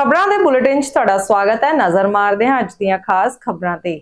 ਖਬਰਾਂ ਦੇ ਬੁਲੇਟਿਨ 'ਚ ਤੁਹਾਡਾ ਸਵਾਗਤ ਹੈ। ਨਜ਼ਰ ਮਾਰਦੇ ਹਾਂ ਅੱਜ ਦੀਆਂ ਖਾਸ ਖਬਰਾਂ ਤੇ।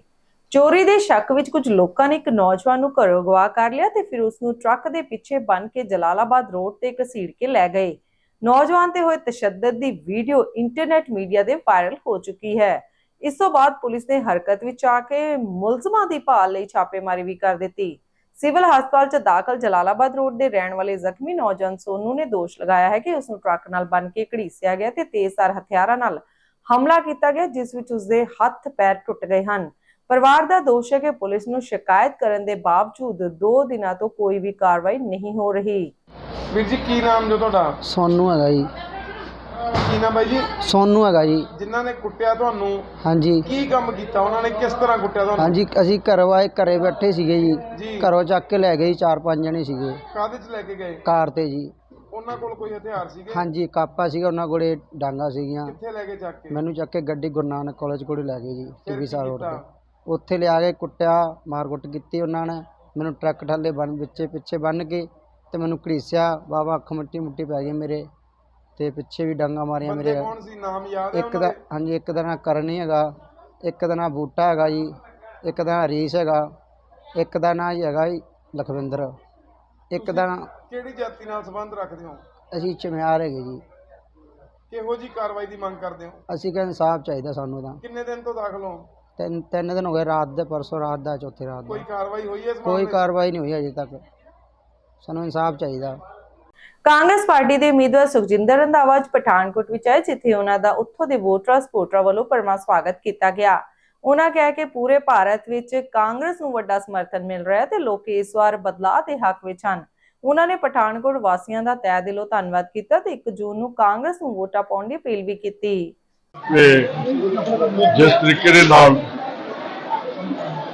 ਚੋਰੀ ਦੇ ਸ਼ੱਕ ਵਿੱਚ ਕੁਝ ਲੋਕਾਂ ਨੇ ਇੱਕ ਨੌਜਵਾਨ ਨੂੰ ਘਰੋਂ ਅਗਵਾ ਕਰ ਲਿਆ ਤੇ ਫਿਰ ਉਸ ਨੂੰ ਟਰੱਕ ਦੇ ਪਿੱਛੇ ਬੰਨ ਕੇ ਜਲਾਲਾਬਾਦ ਰੋਡ ਤੇ ਘਸੀੜ ਕੇ ਲੈ ਗਏ। ਨੌਜਵਾਨ ਤੇ ਹੋਏ ਤਸ਼ੱਦਦ ਦੀ ਵੀਡੀਓ ਇੰਟਰਨੈਟ ਮੀਡੀਆ ਤੇ ਵਾਇਰਲ ਹੋ ਚੁੱਕੀ ਹੈ। ਇਸ ਤੋਂ ਬਾਅਦ ਪੁਲਿਸ ਨੇ ਹਰਕਤ ਵਿੱਚ ਆ ਕੇ ਮੁਲਜ਼ਮਾਂ ਦੀ ਭਾਲ ਲਈ ਛਾਪੇਮਾਰੀ ਵੀ ਕਰ ਦਿੱਤੀ। ਸਿਵਲ ਹਸਪਤਾਲ 'ਚ ਦਾਖਲ ਜਲਾਲਾਬਾਦ ਰੋਡ ਦੇ ਰਹਿਣ ਵਾਲੇ ਜ਼ਖਮੀ ਨੌਜਵਾਨ ਸੋਨੂ ਨੇ ਦੋਸ਼ ਲਗਾਇਆ ਹੈ ਕਿ ਉਸ ਨੂੰ ਟਰੱਕ ਨਾਲ ਬੰਨ ਕੇ ਘੜੀਸਿਆ ਗਿਆ ਤੇ ਤੇਜ਼ਧਾਰ ਹਥਿਆਰਾਂ ਨਾਲ ਹਮਲਾ ਕੀਤਾ ਗਿਆ ਜਿਸ ਵਿੱਚ ਉਸ ਦੇ ਹੱਥ ਪੈਰ ਟੁੱਟ ਗਏ ਹਨ। ਪਰਿਵਾਰ ਦਾ ਦੋਸ਼ ਹੈ ਕਿ ਪੁਲਿਸ ਨੂੰ ਸ਼ਿਕਾਇਤ ਕਰਨ ਦੇ ਬਾਵਜੂਦ 2 ਦਿਨਾਂ ਤੋਂ ਕੋਈ ਵੀ ਕਾਰਵਾਈ ਨਹੀਂ ਹੋ ਰਹੀ। ਵੀਰ ਜੀ ਕੀ ਨਾਮ ਜੋ ਤੁਹਾਡਾ? ਸੋਨੂੰ ਹੈਗਾ ਜੀ। ਕੀ ਨਾਮ ਬਾਈ ਜੀ? ਸੋਨੂੰ ਹੈਗਾ ਜੀ। ਜਿਨ੍ਹਾਂ ਨੇ ਕੁੱਟਿਆ ਤੁਹਾਨੂੰ। ਹਾਂਜੀ। ਕੀ ਕੰਮ ਕੀਤਾ? ਉਹਨਾਂ ਨੇ ਕਿਸ ਤਰ੍ਹਾਂ ਕੁੱਟਿਆ ਤੁਹਾਨੂੰ? ਹਾਂਜੀ ਅਸੀਂ ਘਰੋਂ ਆਏ ਘਰੇ ਬੈਠੇ ਸੀਗੇ ਜੀ। ਜੀ। ਘਰੋਂ ਚੱਕ ਕੇ ਲੈ ਗਏ ਜੀ ਚਾਰ ਪੰਜ ਜਣੇ ਸੀਗੇ। ਕਾਹਦੇ ਚ ਲੈ ਕੇ ਗਏ? ਕਾਰ ਤੇ ਜੀ। ਉਹਨਾਂ ਕੋਲ ਕੋਈ ਹਥਿਆਰ ਸੀਗੇ? ਹਾਂਜੀ ਕਾਪਾ ਸੀਗਾ ਉਹਨਾਂ ਕੋਲੇ ਡਾਂਗਾ ਸੀਗੀਆਂ। ਕਿੱਥੇ ਲੈ ਕੇ ਜਾ ਕੇ? ਮੈਨੂੰ ਚੱਕ ਕੇ ਗੱਡੀ ਗੁਰੂ ਨਾਨਕ ਕਾਲਜ ਕੋਲ ਲੈ ਗਏ ਜੀ ਫਿਰ ਟੀਵੀ ਕੀ ਸਾਲ ਰੋਡ ਕੀਤਾ? ਤੇ ਉੱਥੇ ਲਿਆ ਕੇ ਕੁੱਟਿਆ ਮਾਰਕੁੱਟ ਕੀਤੀ ਉਹਨਾਂ ਨੇ। ਮੈਨੂੰ ਟਰੱਕ ਠੱਲੇ ਬੰਨ ਵਿੱਚੇ ਪਿੱਛੇ ਬੰਨ ਕੇ ਤੇ ਮੈਨੂੰ ਘੜੀਸਿਆ। ਬਾਬਾ ਅੱਖ ਮਿੱਟੀ ਮੁੱਟੀ ਪੈ ਗਈ ਮੇਰੇ। ਤੇ ਪਿੱਛੇ ਵੀ ਡਾਂਗਾ ਮਾਰੀਆਂ ਮੇਰੇ ਕੌਣ ਸੀ? ਨਾਮ ਯਾਦ ਹੈ ਇੱਕ ਦਾ ਹਾਂਜੀ ਇੱਕ ਦਾ ਨਾਂ ਕਰਨੀ ਹੈਗਾ ਇੱਕ ਦਾ ਨਾਂ ਬੂਟਾ ਹੈਗਾ ਜੀ ਇੱਕ ਦਾ ਨਾਂ ਹਰੀਸ਼ ਹੈਗਾ ਇੱਕ ਦਾ ਨਾਂ ਹੈਗਾ ਜੀ ਲਖਵਿੰਦਰ ਇੱਕ ਦਾ ਨਾਂ ਕਿਹੜੀ ਜਾਤੀ ਨਾਲ ਸੰਬੰਧ ਰੱਖਦੇ ਹੋ? ਅਸੀਂ ਚਮਿਆਰ ਹੈਗੇ ਜੀ। ਕਿਹੋ ਜੀ ਕਾਰਵਾਈ ਦੀ ਮੰਗ ਕਰਦੇ ਹੋ? ਅਸੀਂ ਕਹਿੰਦੇ ਇਨਸਾਫ ਚਾਹੀਦਾ ਸਾਨੂੰ ਤਾਂ। ਕਿੰਨੇ ਦਿਨ ਤੋਂ ਦਾਖਲ ਹੋ? ਤਿੰਨ ਤਿੰਨ ਦਿਨ ਹੋ ਗਏ ਰਾਤ ਦੇ ਪਰਸੋਂ ਰਾਤ ਦਾ ਚੌਥੀ ਰਾਤ ਕੋਈ ਦਾ। ਕਾਰਵਾਈ ਹੋਈ ਹੈ ਇਸ ਕੋਈ 'ਚ? ਕਾਰਵਾਈ ਨਹੀਂ ਹੋਈ ਅਜੇ ਤੱਕ। ਸਾਨੂੰ ਇਨਸਾਫ ਚਾਹੀਦਾ। ਕਾਂਗਰਸ ਪਾਰਟੀ ਦੇ ਉਮੀਦਵਾਰ ਸੁਖਜਿੰਦਰ ਰੰਧਾਵਾ ਅੱਜ ਪਠਾਨਕੋਟ ਵਿੱਚ ਆਏ, ਜਿੱਥੇ ਉਹਨਾਂ ਦਾ ਉੱਥੋਂ ਦੇ ਵੋਟਰਾਂ, ਸਪੋਰਟਰਾਂ ਵੱਲੋਂ ਪਰਮਾ ਸਵਾਗਤ ਕੀਤਾ ਗਿਆ। ਉਹਨਾਂ ਕਿਹਾ ਕਿ ਪੂਰੇ ਭਾਰਤ ਵਿੱਚ ਕਾਂਗਰਸ ਨੂੰ ਵੱਡਾ ਸਮਰਥਨ ਮਿਲ ਰਿਹਾ ਹੈ ਤੇ ਲੋਕ ਇਸ ਵਾਰ ਬਦਲਾਅ ਦੇ ਹੱਕ ਵਿੱਚ ਹਨ। ਉਹਨਾਂ ਨੇ ਪਠਾਨਕੋਟ ਵਾਸੀਆਂ ਦਾ ਤਹਿ ਦਿਲੋਂ ਧੰਨਵਾਦ ਕੀਤਾ ਤੇ 1 ਜੂਨ ਨੂੰ ਕਾਂਗਰਸ ਨੂੰ ਵੋਟਾਂ ਪਾਉਣ ਦੀ ਅਪੀਲ ਵੀ ਕੀਤੀ। ਜਿਸ ਤਰੀਕੇ ਦੇ ਨਾਲ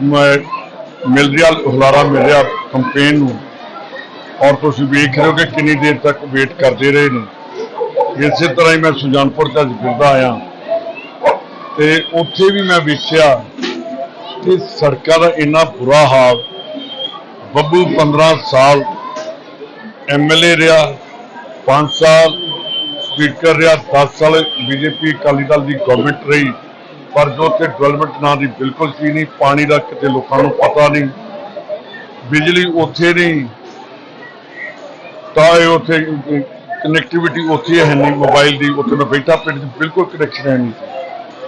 ਮੈਂ ਮਿਲ ਰਿਹਾ, ਹੁਲਾਰਾ ਮਿਲ ਰਿਹਾ ਕੰਪੇਨ ਨੂੰ ਔਰ ਤੁਸੀਂ ਵੇਖ ਰਹੇ ਹੋ ਕਿ ਕਿੰਨੀ ਦੇਰ ਤੱਕ ਵੇਟ ਕਰਦੇ ਰਹੇ ਨੇ। ਇਸੇ ਤਰ੍ਹਾਂ ਹੀ ਮੈਂ ਸੁਜਾਨਪੁਰ ਚ ਅੱਜ ਫਿਰਦਾ ਆਇਆ। ਤੇ ਉੱਥੇ ਵੀ ਮੈਂ ਵੇਖਿਆ ਕਿ ਸੜਕਾਂ ਦਾ ਇੰਨਾ ਬੁਰਾ ਹਾਲ। ਬੱਬੂ 15 ਸਾਲ ਐਮਐਲਏ ਰਿਹਾ 5 ਸਾਲ ਸਪੀਕਰ ਰਿਹਾ 10 ਸਾਲ ਬੀਜੇਪੀ ਅਕਾਲੀ ਦਲ ਦੀ ਗਵਰਨਮੈਂਟ ਰਹੀ। ਪਰ ਜੋ ਤੇ ਡਿਵੈਲਪਮੈਂਟ ਨਾਂ ਦੀ ਬਿਲਕੁਲ ਚੀਜ਼ ਨਹੀਂ, ਪਾਣੀ ਦਾ ਕਿਤੇ ਲੋਕਾਂ ਨੂੰ ਪਤਾ ਨਹੀਂ। ਬਿਜਲੀ ਉੱਥੇ ਨਹੀਂ ਤਾਂ ਇਹ ਉੱਥੇ ਕਨੈਕਟੀਵਿਟੀ ਉੱਥੇ ਹੈ ਨਹੀਂ ਮੋਬਾਈਲ ਦੀ, ਉੱਥੇ ਮੈਂ ਬੈਠਾ ਪਿੰਡ 'ਚ ਬਿਲਕੁਲ ਕਨੈਕਸ਼ਨ ਹੈ ਨਹੀਂ।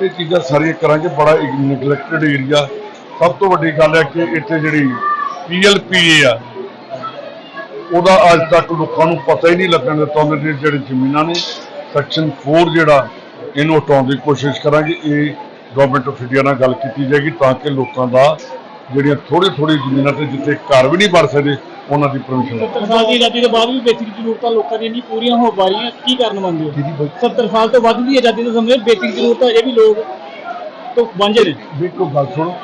ਇਹ ਚੀਜ਼ਾਂ ਸਾਰੀਆਂ ਕਰਾਂਗੇ ਬੜਾ ਨੈਗਲੈਕਟਡ ਏਰੀਆ ਸਭ ਤੋਂ ਵੱਡੀ ਗੱਲ ਹੈ ਕਿ ਇੱਥੇ ਜਿਹੜੀ ਪੀਐਲਪੀਏ ਆ, ਉਹਦਾ ਅੱਜ ਤੱਕ ਲੋਕਾਂ ਨੂੰ ਪਤਾ ਹੀ ਨਹੀਂ ਲੱਗਣ ਦਿੱਤਾ ਉਹਨਾਂ ਦੀ ਜਿਹੜੀ ਜ਼ਮੀਨਾਂ ਨੇ। ਸੈਕਸ਼ਨ 4 ਜਿਹੜਾ, ਇਹਨੂੰ ਹਟਾਉਣ ਦੀ ਕੋਸ਼ਿਸ਼ ਕਰਾਂਗੇ। ਇਹ ਗਵਰਨਮੈਂਟ ਆਫ ਇੰਡੀਆ ਨਾਲ ਗੱਲ ਕੀਤੀ ਜਾਏਗੀ ਤਾਂ ਕਿ ਲੋਕਾਂ ਦਾ ਜਿਹੜੀਆਂ ਥੋੜੀ ਥੋੜੀ ਜ਼ਮੀਨਾਂ ਤੇ ਜਿੱਥੇ ਘਰ ਵੀ ਨਹੀਂ ਬਣ ਸਕਦੇ ਉਹਨਾਂ ਦੀ ਪਰਮਿਸ਼ਨ 70 ਸਾਲ ਦੀ ਆਜ਼ਾਦੀ ਤੋਂ ਬਾਅਦ ਵੀ ਬੇਸਿਕ ਜ਼ਰੂਰਤਾਂ ਲੋਕਾਂ ਦੀਆਂ ਨਹੀਂ ਪੂਰੀਆਂ ਹੋ ਪਾ ਰਹੀਆਂ ਕੀ ਕਾਰਨ ਮੰਨਦੇ ਹੋ 70 ਸਾਲ ਤੋਂ ਵੱਧ ਦੀ ਆਜ਼ਾਦੀ ਤੋਂ ਸਮੇਂ ਬੇਸਿਕ ਜ਼ਰੂਰਤਾਂ ਅਜੇ ਵੀ ਲੋਕ ਤੋਂ ਵਾਂਝੇ ਨੇ ਬਿਲਕੁਲ ਗੱਲ ਸੁਣੋ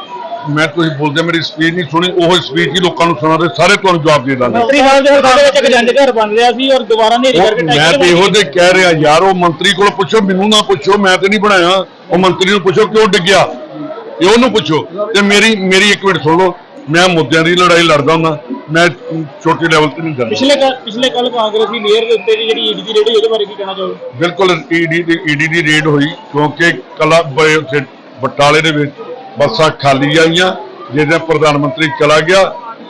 ਮੈਂ ਤੁਸੀਂ ਬੋਲਦੇ ਮੇਰੀ ਸਪੀਚ ਨਹੀਂ ਸੁਣੀ ਉਹ ਸਪੀਚ ਹੀ ਲੋਕਾਂ ਨੂੰ ਸੁਣਾ ਦੇ ਸਾਰੇ ਤੁਹਾਨੂੰ ਜਵਾਬ ਦੇ ਦਾਂਗੇ। ਮੰਤਰੀ ਸਾਹਿਬ ਦੇ ਹਲਕੇ ਵਿੱਚ ਇੱਕ ਜੰਜ ਘਰ ਬਣ ਰਿਹਾ ਸੀ ਔਰ ਦੁਬਾਰਾ ਨੇਰੀ ਕਰਕੇ ਮੈਂ ਤੇ ਇਹੋ ਤੇ ਕਹਿ ਰਿਹਾ ਯਾਰ ਉਹ ਮੰਤਰੀ ਕੋਲ ਪੁੱਛੋ ਮੈਨੂੰ ਨਾ ਪੁੱਛੋ ਮੈਂ ਤੇ ਨਹੀਂ ਬਣਾਇਆ। ਉਹ ਮੰਤਰੀ ਨੂੰ ਪੁੱਛੋ ਕਿਉਂ ਡਿੱਗਿਆ? ਇਹ ਉਹਨੂੰ ਪੁੱਛੋ। ਤੇ ਮੇਰੀ ਮੇਰੀ ਇੱਕ ਮਿੰਟ ਸੁਣ ਲਓ ਮੈਂ ਮੁੱਦਿਆਂ ਦੀ ਲੜਾਈ ਲੜਦਾ ਹੁੰਦਾ। ਮੈਂ ਛੋਟੇ ਲੈਵਲ ਤੇ ਨਹੀਂ ਕਰਦਾ ਪਿਛਲੇ ਕੱਲ ਪਿਛਲੇ ਕੱਲ ਕਾਂਗਰਸੀ ਮੇਅਰ ਦੇ ਉੱਤੇ ਦੀ ਜਿਹੜੀ ਈਡੀ ਦੀ ਰੇਡ ਹੋਈ ਉਹਦੇ ਬਾਰੇ ਕੀ ਕਹਿਣਾ ਚਾਹੋਗੇ? ਬਿਲਕੁਲ ਈਡੀ ਦੀ ਈਡੀ ਦੀ ਰੇਡ ਹੋਈ ਕਿਉਂਕਿ ਕਲਾ ਬ- ਉੱਥੇ ਬਟਾਲੇ ਦੇ ਵਿੱਚ ਬੱਸਾਂ ਖਾਲੀ ਆਈਆਂ ਜਿਹਦੇ ਪ੍ਰਧਾਨ ਮੰਤਰੀ ਚਲਾ ਗਿਆ।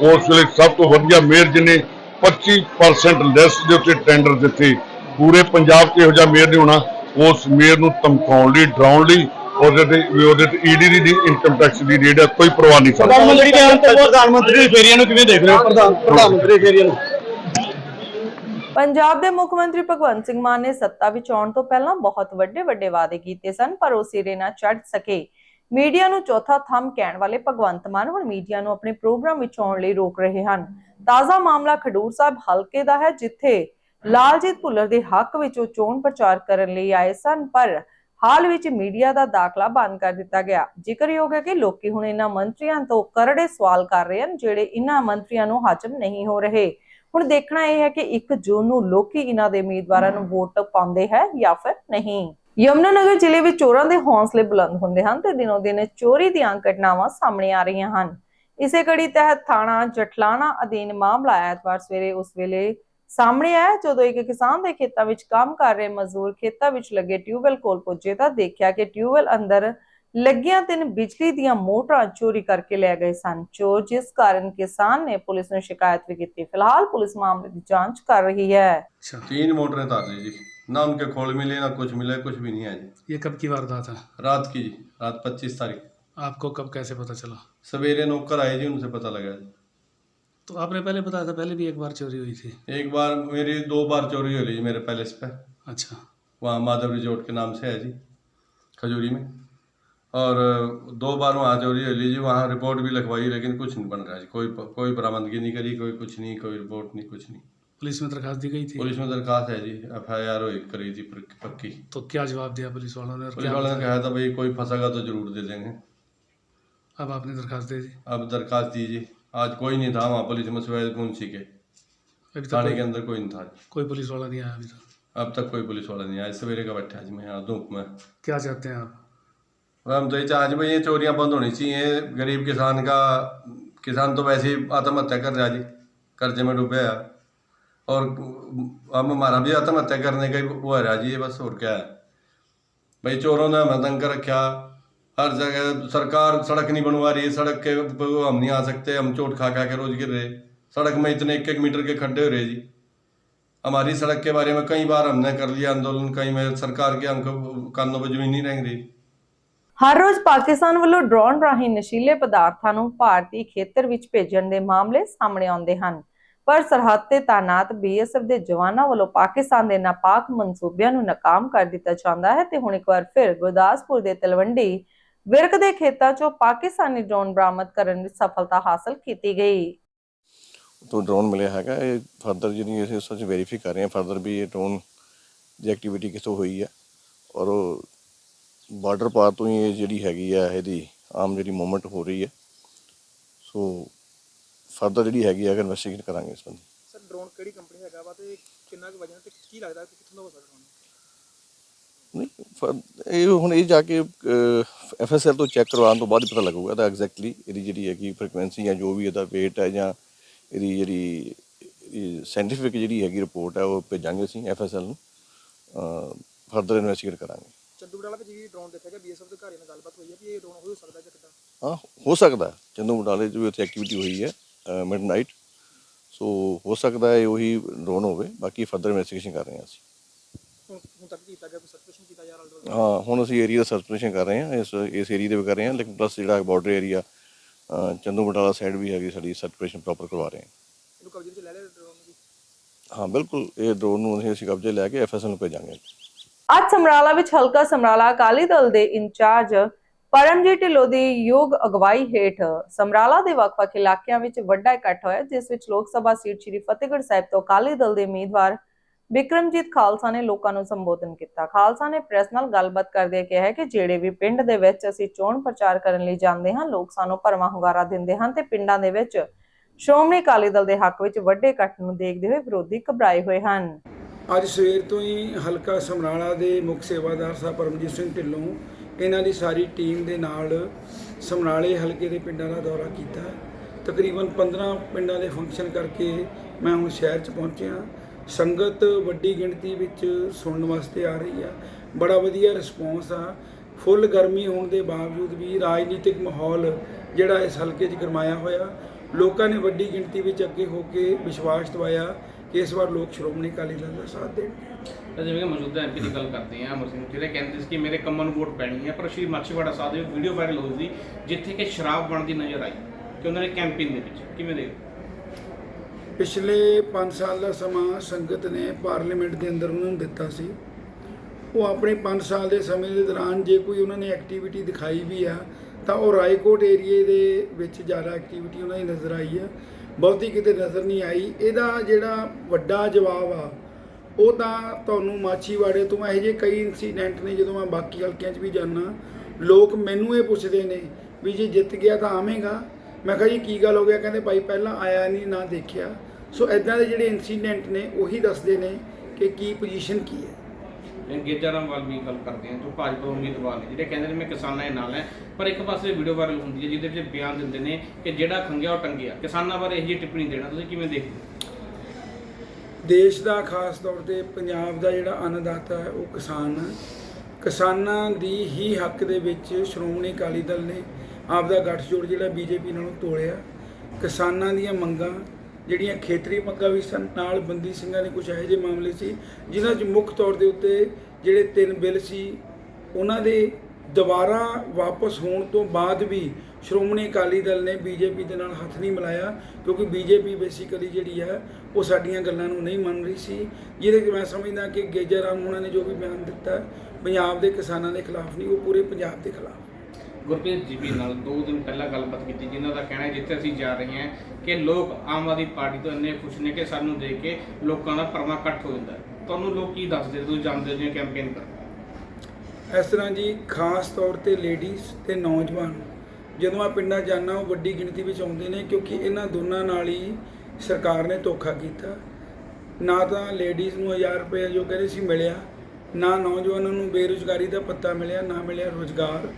ਉਸ ਵੇਲੇ ਸਭ ਤੋਂ ਵਧੀਆ ਮੇਅਰ ਜਿਹਨੇ 25% ਲੈਸ ਦੇ ਉੱਤੇ ਟੈਂਡਰ ਦਿੱਤੇ। ਪੂਰੇ ਪੰਜਾਬ 'ਚ ਇਹੋ ਜਿਹਾ ਮੇਅਰ ਨਹੀਂ ਹੋਣਾ। ਉਸ ਮੇਅਰ ਨੂੰ ਧਮਕਾਉਣ ਲਈ ਡਰਾਉਣ ਲਈ ਉਹਦੇ ਤੇ ਵੀ ਉਹਦੇ ਤੇ ਈਡੀ ਦੀ ਇਨਕਮ ਟੈਕਸ ਦੀ ਰੇਡ ਹੈ ਕੋਈ ਪਰਵਾਹ ਨਹੀਂ ਕਰਦਾ ਪ੍ਰਧਾਨ ਮੰਤਰੀ ਦੇ ਆਉਣ ਤੋਂ ਬਾਅਦ ਪ੍ਰਧਾਨ ਮੰਤਰੀ ਦੀ ਫੇਰੀਆਂ ਨੂੰ ਕਿਵੇਂ ਦੇਖ ਰਹੇ ਹੋ? ਪ੍ਰਧਾਨ ਪ੍ਰਧਾਨ ਮੰਤਰੀ ਫੇਰੀਆਂ ਨੂੰ। ਪੰਜਾਬ ਦੇ ਮੁੱਖ ਮੰਤਰੀ ਭਗਵੰਤ ਸਿੰਘ ਮਾਨ ਨੇ ਸੱਤਾ ਵਿੱਚ ਆਉਣ ਤੋਂ ਪਹਿਲਾਂ ਬਹੁਤ ਵੱਡੇ ਵੱਡੇ ਵਾਅਦੇ ਕੀਤੇ ਸਨ ਪਰ ਉਹ ਸਿਰੇ ਨਾ ਚੜ੍ਹ ਸਕੇ। ਮੀਡੀਆ ਨੂੰ ਚੌਥਾ ਥੰਮ ਕਹਿਣ ਵਾਲੇ ਭਗਵੰਤ ਮਾਨ ਹੁਣ ਮੀਡੀਆ ਨੂੰ ਆਪਣੇ ਪ੍ਰੋਗਰਾਮ ਵਿੱਚ ਆਉਣ ਲਈ ਰੋਕ ਰਹੇ ਹਨ। ਤਾਜ਼ਾ ਮਾਮਲਾ ਖਡੂਰ ਸਾਹਿਬ ਹਲਕੇ ਦਾ ਹੈ ਜਿੱਥੇ ਲਾਲਜੀਤ ਭੁੱਲਰ ਦੇ ਹੱਕ ਵਿੱਚ ਉਹ ਚੋਣ ਪ੍ਰਚਾਰ ਕਰਨ ਲਈ ਆਏ ਸਨ ਪਰ ਹਾਲ ਵਿੱਚ ਮੀਡੀਆ ਦਾ ਦਾਖਲਾ ਬੰਦ ਕਰ ਦਿੱਤਾ ਗਿਆ। ਜ਼ਿਕਰਯੋਗ ਹੈ ਕਿ ਲੋਕੀ ਹੁਣ ਇਹਨਾਂ ਮੰਤਰੀਆਂ ਤੋਂ ਕਰੜੇ ਸਵਾਲ ਕਰ ਰਹੇ ਹਨ, ਜਿਹੜੇ ਇਹਨਾਂ ਮੰਤਰੀਆਂ ਨੂੰ ਹਾਜ਼ਮ ਨਹੀਂ ਹੋ ਰਹੇ। ਹੁਣ ਦੇਖਣਾ ਇਹ ਹੈ ਕਿ 1 ਜੂਨ ਨੂੰ ਲੋਕੀ ਇਹਨਾਂ ਦੇ ਉਮੀਦਵਾਰਾਂ ਨੂੰ ਵੋਟ ਪਾਉਂਦੇ ਹੈ ਜਾਂ ਫਿਰ ਨਹੀਂ। ਯਮੁਨਾਨਗਰ ਜ਼ਿਲ੍ਹੇ ਵਿੱਚ ਚੋਰਾਂ ਦੇ ਹੌਸਲੇ ਬੁਲੰਦ ਹੁੰਦੇ ਹਨ ਤੇ ਦਿਨੋ ਦਿਨ ਚੋਰੀ ਦੀਆਂ ਘਟਨਾਵਾਂ ਸਾਹਮਣੇ ਆ ਰਹੀਆਂ ਹਨ। ਇਸੇ ਕੜੀ ਤਹਿਤ ਥਾਣਾ ਜਟਲਾਣਾ ਅਧੀਨ ਮਾਮਲਾ ਐਤਵਾਰ ਸਵੇਰੇ ਉਸ ਵੇਲੇ ਸਾਹਮਣੇ ਆਇਆ ਜਦੋਂ ਇੱਕ ਕਿਸਾਨ ਦੇ ਖੇਤਾਂ ਵਿੱਚ ਕੰਮ ਕਰ ਰਹੇ ਮਜ਼ਦੂਰ ਖੇਤਾਂ ਵਿੱਚ ਲੱਗੇ ਟਿਊਬਵੈਲ ਕੋਲ ਪਹੁੰਚੇ ਤਾਂ ਦੇਖਿਆ ਕਿ ਟਿਊਬਵੈਲ ਅੰਦਰ ਲੱਗੀਆਂ ਤਿੰਨ ਬਿਜਲੀ ਦੀਆਂ ਮੋਟਰਾਂ ਚੋਰੀ ਕਰਕੇ ਲੈ ਗਏ ਸਨ ਚੋਰ ਜਿਸ ਕਾਰਨ ਕਿਸਾਨ ਨੇ ਪੁਲਿਸ ਨੂੰ ਸ਼ਿਕਾਇਤ ਵੀ ਕੀਤੀ ਫਿਲਹਾਲ ਪੁਲਿਸ ਮਾਮਲੇ ਦੀ ਜਾਂਚ ਕਰ ਰਹੀ ਹੈ अच्छा तीन मोटरें तार दी जी ना उनके खोल मिले ना कुछ मिले कुछ भी नहीं है जी ये कब की वारदात है रात की जी रात पच्चीस तारीख आपको कब कैसे पता चला सवेरे नौकर आए जी उनसे पता लगा जी तो आपने पहले बताया था पहले भी एक बार चोरी हुई थी। एक बार मेरी दो बार चोरी हो ली जी मेरे पैलेस पे। अच्छा। वहाँ माधव रिजोर्ट के नाम से है जी खजूरी में। और दो बार वहाँ चोरी हो ली जी वहाँ रिपोर्ट भी लिखवाई लेकिन कुछ नहीं बन रहा जी। कोई कोई बरामदगी नहीं करी कोई कुछ नहीं कोई रिपोर्ट नहीं कुछ नहीं। पुलिस में दरखास्त दी गई थी? पुलिस में दरखास्त है जी एफ़ आई आर करी थी पक्की। तो क्या जवाब दिया पुलिस वालों ने पुलिस वालों ने कहा था भाई कोई फंसेगा तो ज़रूर दे देंगे। अब आपने दरखास्त दे दी? अब दरखास्त दीजिए आज कोई नहीं था वहाँ पुलिस में सिवाय मुंशी के? अभी थाने के अंदर कोई नहीं था। कोई पुलिस वाला नहीं आया अभी तक। अब तक कोई पुलिस वाला नहीं आया। सवेरे का बैठा आज मैं यहाँ धूप में। क्या चाहते हैं आप? हम तो ये चाह भाई ये चोरियाँ बंद होनी चाहिए। गरीब किसान का किसान तो वैसे ही आत्महत्या कर रहा जी कर्जे में डूबे है। और हम हमारा भी आत्महत्या करने का वो है जी ये बस और क्या है। भाई चोरों ने हमें तंग कर रखा। हर जगह सरकार सड़क नहीं बनवा रही सड़क के ऊपर वो हम नहीं आ सकते हम चोट खा खा के रोज गिर रहे सड़क में इतने एक एक मीटर के खड्डे हो रहे जी हमारी सड़क के बारे में कई बार हमने कर लिया आंदोलन कई में सरकार के हमको कानों पर जमीन नहीं रहेंगी ਹਰ ਰੋਜ਼ ਪਾਕਿਸਤਾਨ ਵੱਲੋਂ ਡਰੋਨ ਰਾਹੀਂ ਨਸ਼ੀਲੇ ਪਦਾਰਥਾਂ ਨੂੰ ਭਾਰਤੀ ਖੇਤਰ ਵਿੱਚ ਭੇਜਣ ਦੇ ਮਾਮਲੇ ਸਾਹਮਣੇ ਆਉਂਦੇ ਹਨ ਪਰ ਸਰਹੱਦ ਤੇ ਤਾਇਨਾਤ ਬੀਐਸਐਫ ਦੇ ਜਵਾਨਾਂ ਵੱਲੋਂ ਪਾਕਿਸਤਾਨ ਦੇ ਨਾਪਾਕ ਮਨਸੂਬਿਆਂ ਨੂੰ ਨਾਕਾਮ ਕਰ ਦਿੱਤਾ ਜਾਂਦਾ ਹੈ ਤੇ ਹੁਣ ਇੱਕ ਵਾਰ ਫਿਰ ਗੁਰਦਾਸਪੁਰ ਦੇ ਤਲਵੰਡੀ ਵਿਰਕ ਦੇ ਖੇਤਾਂ 'ਚੋਂ ਪਾਕਿਸਤਾਨੀ ਡਰੋਨ ਬਰਾਮਦ ਕਰਨ ਵਿੱਚ ਸਫਲਤਾ ਹਾਸਲ ਕੀਤੀ ਗਈ। ਤੋਂ ਡਰੋਨ ਮਿਲਿਆ ਹੈਗਾ ਇਹ ਫਰਦਰ ਜਿਹੜੀ ਅਸੀਂ ਉਸ ਵਿੱਚ ਵੈਰੀਫਾਈ ਕਰ ਰਹੇ ਹਾਂ ਫਰਦਰ ਵੀ ਇਹ ਡਰੋਨ ਦੀ ਐਕਟੀਵਿਟੀ ਕਿੱਥੋਂ ਹੋਈ ਹੈ ਔਰ ਉਹ ਬਾਰਡਰ ਪਾਰ ਤੋਂ ਹੀ ਇਹ ਜਿਹੜੀ ਹੈਗੀ ਆ ਇਹਦੀ ਆਮ ਜਿਹੜੀ ਮੂਵਮੈਂਟ ਹੋ ਰਹੀ ਹੈ ਸੋ ਫਰਦਰ ਜਿਹੜੀ ਹੈਗੀ ਹੈ ਇਨਵੈਸਟੀਗੇਟ ਕਰਾਂਗੇ ਇਸ ਬੰਦੇ ਸਰ ਡਰੋਨ ਕਿਹੜੀ ਕੰਪਨੀ ਹੈਗਾ ਵਾ ਤੇ ਕਿੰਨਾ ਕੁ ਵਜਨ ਤੇ ਕੀ ਲੱਗਦਾ ਕਿ ਕਿੱਥੋਂ ਦਾ ਹੋ ਸਕਦਾ ਨਹੀਂ ਫਰ- ਇਹ ਹੁਣ ਇਹ ਜਾ ਕੇ ਐਫਐਸਐਲ ਤੋਂ ਚੈੱਕ ਕਰਵਾਉਣ ਤੋਂ ਬਾਅਦ ਹੀ ਪਤਾ ਲੱਗੂਗਾ ਤਾਂ ਐਗਜ਼ੈਕਟਲੀ ਇਹਦੀ ਜਿਹੜੀ ਹੈਗੀ ਫ੍ਰੀਕੁਐਂਸੀ ਜਾਂ ਜੋ ਵੀ ਇਹਦਾ weight ਹੈ ਜਾਂ ਇਹਦੀ ਜਿਹੜੀ ਸਾਇੰਟੀਫਿਕ ਜਿਹੜੀ ਹੈਗੀ ਰਿਪੋਰਟ ਹੈ ਉਹ ਭੇਜਾਂਗੇ ਅਸੀਂ ਐਫਐਸਐਲ ਨੂੰ ਫਰਦਰ ਇਨਵੈਸਟੀਗੇਟ ਕਰਾਂਗੇ। ਚੰਦੂਗੜ੍ਹ ਵਾਲਾ ਵਿੱਚ ਜਿਹੜੀ ਡਰੋਨ ਦੇਖਿਆ ਗਿਆ ਬੀਐਸਐਫ ਦੇ ਘਰ ਨਾਲ ਗੱਲਬਾਤ ਹੋਈ ਹੈ ਵੀ ਇਹ ਡਰੋਨ ਹੋ ਸਕਦਾ ਜਾਂ ਕਿੱਦਾਂ? ਹਾਂ ਹੋ ਸਕਦਾ। ਚੰਦੂ ਬਟਾਲੇ 'ਚ ਵੀ ਉੱਥੇ ਐਕਟੀਵਿਟੀ ਹੋਈ ਹੈ ਮਿਡਨਾਈਟ ਸੋ ਹੋ ਸਕਦਾ ਹੈ ਉਹੀ ਡਰੋਨ ਹੋਵੇ ਬਾਕੀ ਫਰਦਰ ਇਨਵੈਸਟੀਗੇਸ਼ਨ ਕਰ ਰਹੇ ਹਾਂ ਅਸੀਂ। ਹੁਣ ਤੱਕ ਕੀਤਾ ਗਿਆ ਕੋਈ ਸਰਵੇਸ਼ਨ ਕੀਤਾ ਜਾ ਰਿਹਾ ਹਾਂ, ਹੁਣ ਅਸੀਂ ਏਰੀਆ ਦਾ ਸਰਚੇਸ਼ਨ ਕਰ ਰਹੇ ਹਾਂ, ਇਸ ਇਸ ਏਰੀਆ ਦੇ ਵੀ ਕਰ ਰਹੇ ਹਾਂ, ਲੇਕਿਨ ਪਲੱਸ ਜਿਹੜਾ border area Chandu Batala side ਵੀ ਹੈਗੀ ਸਾਡੀ ਸਰਚੇਸ਼ਨ ਪ੍ਰੋਪਰ ਕਰਵਾ ਰਹੇ ਹਾਂ। ਇਹਨੂੰ ਕਬਜ਼ੇ ਵਿੱਚ ਲੈ ਲਿਆ ਡਰੋਨ ਨੂੰ ਹਾਂ, ਬਿਲਕੁਲ, ਇਹ ਡਰੋਨ ਨੂੰ ਅਸੀਂ ਕਬਜ਼ੇ ਲੈ ਕੇ ਐਫਐਸਐਲ ਨੂੰ ਭੇਜਾਂਗੇ। ਅੱਜ ਸਮਰਾਲਾ ਵਿੱਚ ਹਲਕਾ ਸਮਰਾਲਾ ਅਕਾਲੀ ਦਲ ਦੇ ਇੰਚਾਰਜ ਪਰਮਜੀਤ ਢਿੱਲੋਂ ਦੀ ਯੋਗ ਅਗਵਾਈ ਹੇਠ ਸਮਰਾਲਾ ਦੇ ਵੱਖ-ਵੱਖ ਇਲਾਕਿਆਂ ਵਿੱਚ ਵੱਡਾ ਇਕੱਠ ਹੋਇਆ, ਜਿਸ ਵਿੱਚ ਲੋਕ ਸਭਾ ਸੀਟ ਸ਼੍ਰੀ ਫਤਿਹਗੜ੍ਹ ਸਾਹਿਬ ਤੋਂ ਅਕਾਲੀ ਦਲ ਦੇ ਉਮੀਦਵਾਰ ਵਿਕਰਮਜੀਤ ਖਾਲਸਾ ਨੇ ਲੋਕਾਂ ਨੂੰ ਸੰਬੋਧਨ ਕੀਤਾ। ਖਾਲਸਾ ਨੇ ਪ੍ਰੈਸ ਨਾਲ ਗੱਲਬਾਤ ਕਰਦਿਆਂ ਕਿਹਾ ਕਿ ਜਿਹੜੇ ਵੀ ਪਿੰਡ ਦੇ ਵਿੱਚ ਅਸੀਂ ਚੋਣ ਪ੍ਰਚਾਰ ਕਰਨ ਲਈ ਜਾਂਦੇ ਹਾਂ, ਲੋਕ ਸਾਨੂੰ ਭਰਵਾਂ ਹੁੰਗਾਰਾ ਦਿੰਦੇ ਹਨ ਤੇ ਪਿੰਡਾਂ ਦੇ ਵਿੱਚ ਸ਼੍ਰੋਮਣੀ ਅਕਾਲੀ ਦਲ ਦੇ ਹੱਕ ਵਿੱਚ ਵੱਡੇ ਇਕੱਠ ਨੂੰ ਦੇਖਦੇ ਹੋਏ ਵਿਰੋਧੀ ਘਬਰਾਏ ਹੋਏ ਹਨ। ਅੱਜ ਸਵੇਰ ਤੋਂ ਹੀ ਹਲਕਾ ਸਮਰਾਲਾ ਦੇ ਮੁੱਖ ਸੇਵਾਦਾਰ ਸਾਹਿਬ ਪਰਮਜੀਤ ਸਿੰਘ ਢਿੱਲੋਂ ਇਹਨਾਂ ਦੀ ਸਾਰੀ ਟੀਮ ਦੇ ਨਾਲ ਸਮਰਾਲੇ ਹਲਕੇ ਦੇ ਪਿੰਡਾਂ ਦਾ ਦੌਰਾ ਕੀਤਾ। ਤਕਰੀਬਨ 15 ਪਿੰਡਾਂ ਦੇ ਫੰਕਸ਼ਨ ਕਰਕੇ ਮੈਂ ਹੁਣ ਸ਼ਹਿਰ 'ਚ ਪਹੁੰਚਿਆ। ਸੰਗਤ ਵੱਡੀ ਗਿਣਤੀ ਵਿੱਚ ਸੁਣਨ ਵਾਸਤੇ ਆ ਰਹੀ ਆ। ਬੜਾ ਵਧੀਆ ਰਿਸਪੌਂਸ ਆ। ਫੁੱਲ ਗਰਮੀ ਹੋਣ ਦੇ ਬਾਵਜੂਦ ਵੀ ਰਾਜਨੀਤਿਕ ਮਾਹੌਲ ਜਿਹੜਾ ਇਸ ਹਲਕੇ 'ਚ ਗਰਮਾਇਆ ਹੋਇਆ। ਲੋਕਾਂ ਨੇ ਵੱਡੀ ਗਿਣਤੀ ਵਿੱਚ ਅੱਗੇ ਹੋ ਕੇ ਵਿਸ਼ਵਾਸ ਦਿਵਾਇਆ ਕਿ ਇਸ ਵਾਰ ਲੋਕ ਸ਼੍ਰੋਮਣੀ ਅਕਾਲੀ ਦਲ ਦਾ ਸਾਥ ਦੇਣਗੇ। ਤਾਂ ਜਿਵੇਂ ਕਿ ਮੌਜੂਦਾ ਐਮਪੀ ਦੀ ਗੱਲ ਕਰਦੇ ਹਾਂ, ਅਮਰ ਸਿੰਘ ਜਿਹੜੇ ਕਹਿੰਦੇ ਸੀ ਕਿ ਮੇਰੇ ਕੰਮਾਂ ਨੂੰ ਵੋਟ ਪੈਣੀ ਹੈ, ਪਰ ਸ਼੍ਰੀ ਮਾਛੀਵਾੜਾ ਸਾਹਿਬ ਦੇ ਵੀਡੀਓ ਵਾਇਰਲ ਹੋਈ ਸੀ, ਜਿੱਥੇ ਕਿ ਸ਼ਰਾਬ ਬਣਦੀ ਨਜ਼ਰ ਆਈ। ਕਿ ਉਹਨਾਂ ਨੇ ਕੈਂਪੇਨ ਦੇ ਵਿੱਚ, ਕਿਵੇਂ ਦੇ ਪਿਛਲੇ 5 ਸਾਲ ਦਾ ਸਮਾਂ ਸੰਗਤ ਨੇ ਪਾਰਲੀਮੈਂਟ ਦੇ ਅੰਦਰ ਉਹਨਾਂ ਨੂੰ ਦਿੱਤਾ ਸੀ। ਉਹ ਆਪਣੇ 5 ਸਾਲ ਦੇ ਸਮੇਂ ਦੇ ਦੌਰਾਨ ਜੇ ਕੋਈ ਉਹਨਾਂ ਨੇ ਐਕਟੀਵਿਟੀ ਦਿਖਾਈ ਵੀ ਆ, ਤਾਂ ਉਹ ਰਾਏਕੋਟ ਏਰੀਏ ਦੇ ਵਿੱਚ ਜ਼ਿਆਦਾ ਐਕਟੀਵਿਟੀ ਉਹਨਾਂ ਦੀ ਨਜ਼ਰ ਆਈ ਆ। ਬਹੁਤੀ ਕਿਤੇ ਨਜ਼ਰ ਨਹੀਂ ਆਈ। ਇਹਦਾ ਜਿਹੜਾ ਵੱਡਾ ਜਵਾਬ ਆ, ਉਹ ਤਾਂ ਤੁਹਾਨੂੰ ਮਾਛੀਵਾੜੇ ਤੋਂ ਇਹੋ ਜਿਹੇ ਕਈ ਇਨਸੀਡੈਂਟ ਨੇ ਜਦੋਂ ਮੈਂ ਬਾਕੀ ਹਲਕਿਆਂ 'ਚ ਵੀ ਜਾਣਾ ਲੋਕ ਮੈਨੂੰ ਇਹ ਪੁੱਛਦੇ ਨੇ ਵੀ ਜੇ ਜਿੱਤ ਗਿਆ ਤਾਂ ਆਵੇਂਗਾ। ਮੈਂ ਕਿਹਾ ਜੀ ਕੀ ਗੱਲ ਹੋ ਗਿਆ? ਕਹਿੰਦੇ ਭਾਈ ਪਹਿਲਾਂ ਆਇਆ ਨਹੀਂ ਨਾ ਦੇਖਿਆ। ਸੋ ਐਦਾਂ ਦੇ ਜਿਹੜੇ ਇਨਸੀਡੈਂਟ ਨੇ ਉਹੀ ਦੱਸਦੇ ਨੇ ਕਿ ਕੀ ਪੋਜੀਸ਼ਨ ਕੀ ਹੈ। ਗੇਜਾ ਰਾਮ ਵਾਲ ਵੀ ਗੱਲ ਕਰਦੇ ਹਾਂ ਜੋ ਭਾਜਪਾ ਉਮੀਦਵਾਰ ਨੇ ਜਿਹੜੇ ਕਹਿੰਦੇ ਨੇ ਮੈਂ ਕਿਸਾਨਾਂ ਦੇ ਨਾਲ ਹੈ ਪਰ ਇੱਕ ਪਾਸੇ ਵੀਡੀਓ ਵਾਇਰਲ ਹੁੰਦੀ ਹੈ ਜਿਹਦੇ ਵਿੱਚ ਬਿਆਨ ਦਿੰਦੇ ਨੇ ਕਿ ਜਿਹੜਾ ਖੰਗਿਆ ਉਹ ਟੰਗਿਆ। ਕਿਸਾਨਾਂ ਬਾਰੇ ਇਹ ਜਿਹੀ ਟਿੱਪਣੀ ਦੇਣਾ ਤੁਸੀਂ ਕਿਵੇਂ ਦੇਖਦੇ ਹੋ? ਦੇਸ਼ ਦਾ ਖਾਸ ਤੌਰ ਤੇ ਪੰਜਾਬ ਦਾ ਜਿਹੜਾ ਅੰਨਦਾਤਾ ਹੈ ਉਹ ਕਿਸਾਨ ਕਿਸਾਨਾਂ ਦੀ ਹੀ ਹੱਕ ਦੇ ਵਿੱਚ ਸ਼੍ਰੋਮਣੀ ਅਕਾਲੀ ਦਲ ਨੇ ਆਪ ਦਾ ਗੱਠਜੋੜ ਜਿਹੜਾ ਬੀਜੇਪੀ ਨਾਲੋਂ ਤੋੜਿਆ ਕਿਸਾਨਾਂ ਦੀਆਂ ਮੰਗਾਂ, ਜਿਹੜੀਆਂ ਖੇਤਰੀ ਮੰਗਾਂ ਵੀ ਸਨ, ਨਾਲ ਬੰਦੀ ਸਿੰਘਾਂ ਦੇ ਕੁਝ ਇਹੋ ਜਿਹੇ ਮਾਮਲੇ ਸੀ, ਜਿਨ੍ਹਾਂ 'ਚ ਮੁੱਖ ਤੌਰ ਦੇ ਉੱਤੇ ਜਿਹੜੇ ਤਿੰਨ ਬਿੱਲ ਸੀ, ਉਹਨਾਂ ਦੇ ਦੁਬਾਰਾ ਵਾਪਸ ਹੋਣ ਤੋਂ ਬਾਅਦ ਵੀ ਸ਼੍ਰੋਮਣੀ ਅਕਾਲੀ ਦਲ ਨੇ ਬੀਜੇਪੀ ਦੇ ਨਾਲ ਹੱਥ ਨਹੀਂ ਮਿਲਾਇਆ, ਕਿਉਂਕਿ ਬੀਜੇਪੀ ਬੇਸਿਕਲੀ ਜਿਹੜੀ ਹੈ ਉਹ ਸਾਡੀਆਂ ਗੱਲਾਂ ਨੂੰ ਨਹੀਂ ਮੰਨ ਰਹੀ ਸੀ। ਜਿਹਦੇ ਕਿ ਮੈਂ ਸਮਝਦਾ ਕਿ ਗੇਜਰ ਰਾਮ ਉਹਨਾਂ ਨੇ ਜੋ ਵੀ ਬਿਆਨ ਦਿੱਤਾ, ਪੰਜਾਬ ਦੇ ਕਿਸਾਨਾਂ ਦੇ ਖਿਲਾਫ ਨਹੀਂ, ਉਹ ਪੂਰੇ ਪੰਜਾਬ ਦੇ ਖਿਲਾਫ। ਗੁਰਪ੍ਰੀਤ ਜੀ ਵੀ ਨਾਲ ਦੋ ਦਿਨ ਪਹਿਲਾਂ ਗੱਲਬਾਤ ਕੀਤੀ, ਜਿਨ੍ਹਾਂ ਦਾ ਕਹਿਣਾ ਹੈ ਜਿੱਥੇ ਅਸੀਂ ਜਾ ਰਹੇ ਹਾਂ ਕਿ ਲੋਕ ਆਮ ਆਦਮੀ ਪਾਰਟੀ ਤੋਂ ਇੰਨੇ ਖੁਸ਼ ਨੇ ਕਿ ਸਾਨੂੰ ਦੇਖ ਕੇ ਲੋਕਾਂ ਦਾ ਪਰਮਾ ਇਕੱਠ ਹੋ ਜਾਂਦਾ ਤੁਹਾਨੂੰ ਲੋਕ ਕੀ ਦੱਸਦੇ ਤੁਸੀਂ ਜਾਣਦੇ ਹੋ ਕੈਂਪੇਨ ਕਰ ਇਸ ਤਰ੍ਹਾਂ ਜੀ ਖਾਸ ਤੌਰ ਤੇ ਲੇਡੀਜ਼ ਤੇ ਨੌਜਵਾਨ, ਜਦੋਂ ਆ ਪਿੰਡਾਂ ਜਾਣਾ ਉਹ ਵੱਡੀ ਗਿਣਤੀ ਵਿੱਚ ਆਉਂਦੇ ਨੇ ਕਿਉਂਕਿ ਇਹਨਾਂ ਦੋਨਾਂ ਨਾਲ ਹੀ ਸਰਕਾਰ ਨੇ ਧੋਖਾ ਕੀਤਾ। ਨਾ ਤਾਂ ਲੇਡੀਜ਼ ਨੂੰ 1000 ਰੁਪਏ ਜੋ ਕਹਿੰਦੇ ਸੀ ਮਿਲਿਆ, ਨਾ ਨੌਜਵਾਨਾਂ ਨੂੰ ਬੇਰੁਜ਼ਗਾਰੀ ਦਾ ਪੱਤਾ ਮਿਲਿਆ, ਨਾ ਮਿਲਿਆ ਰੋਜ਼ਗਾਰ।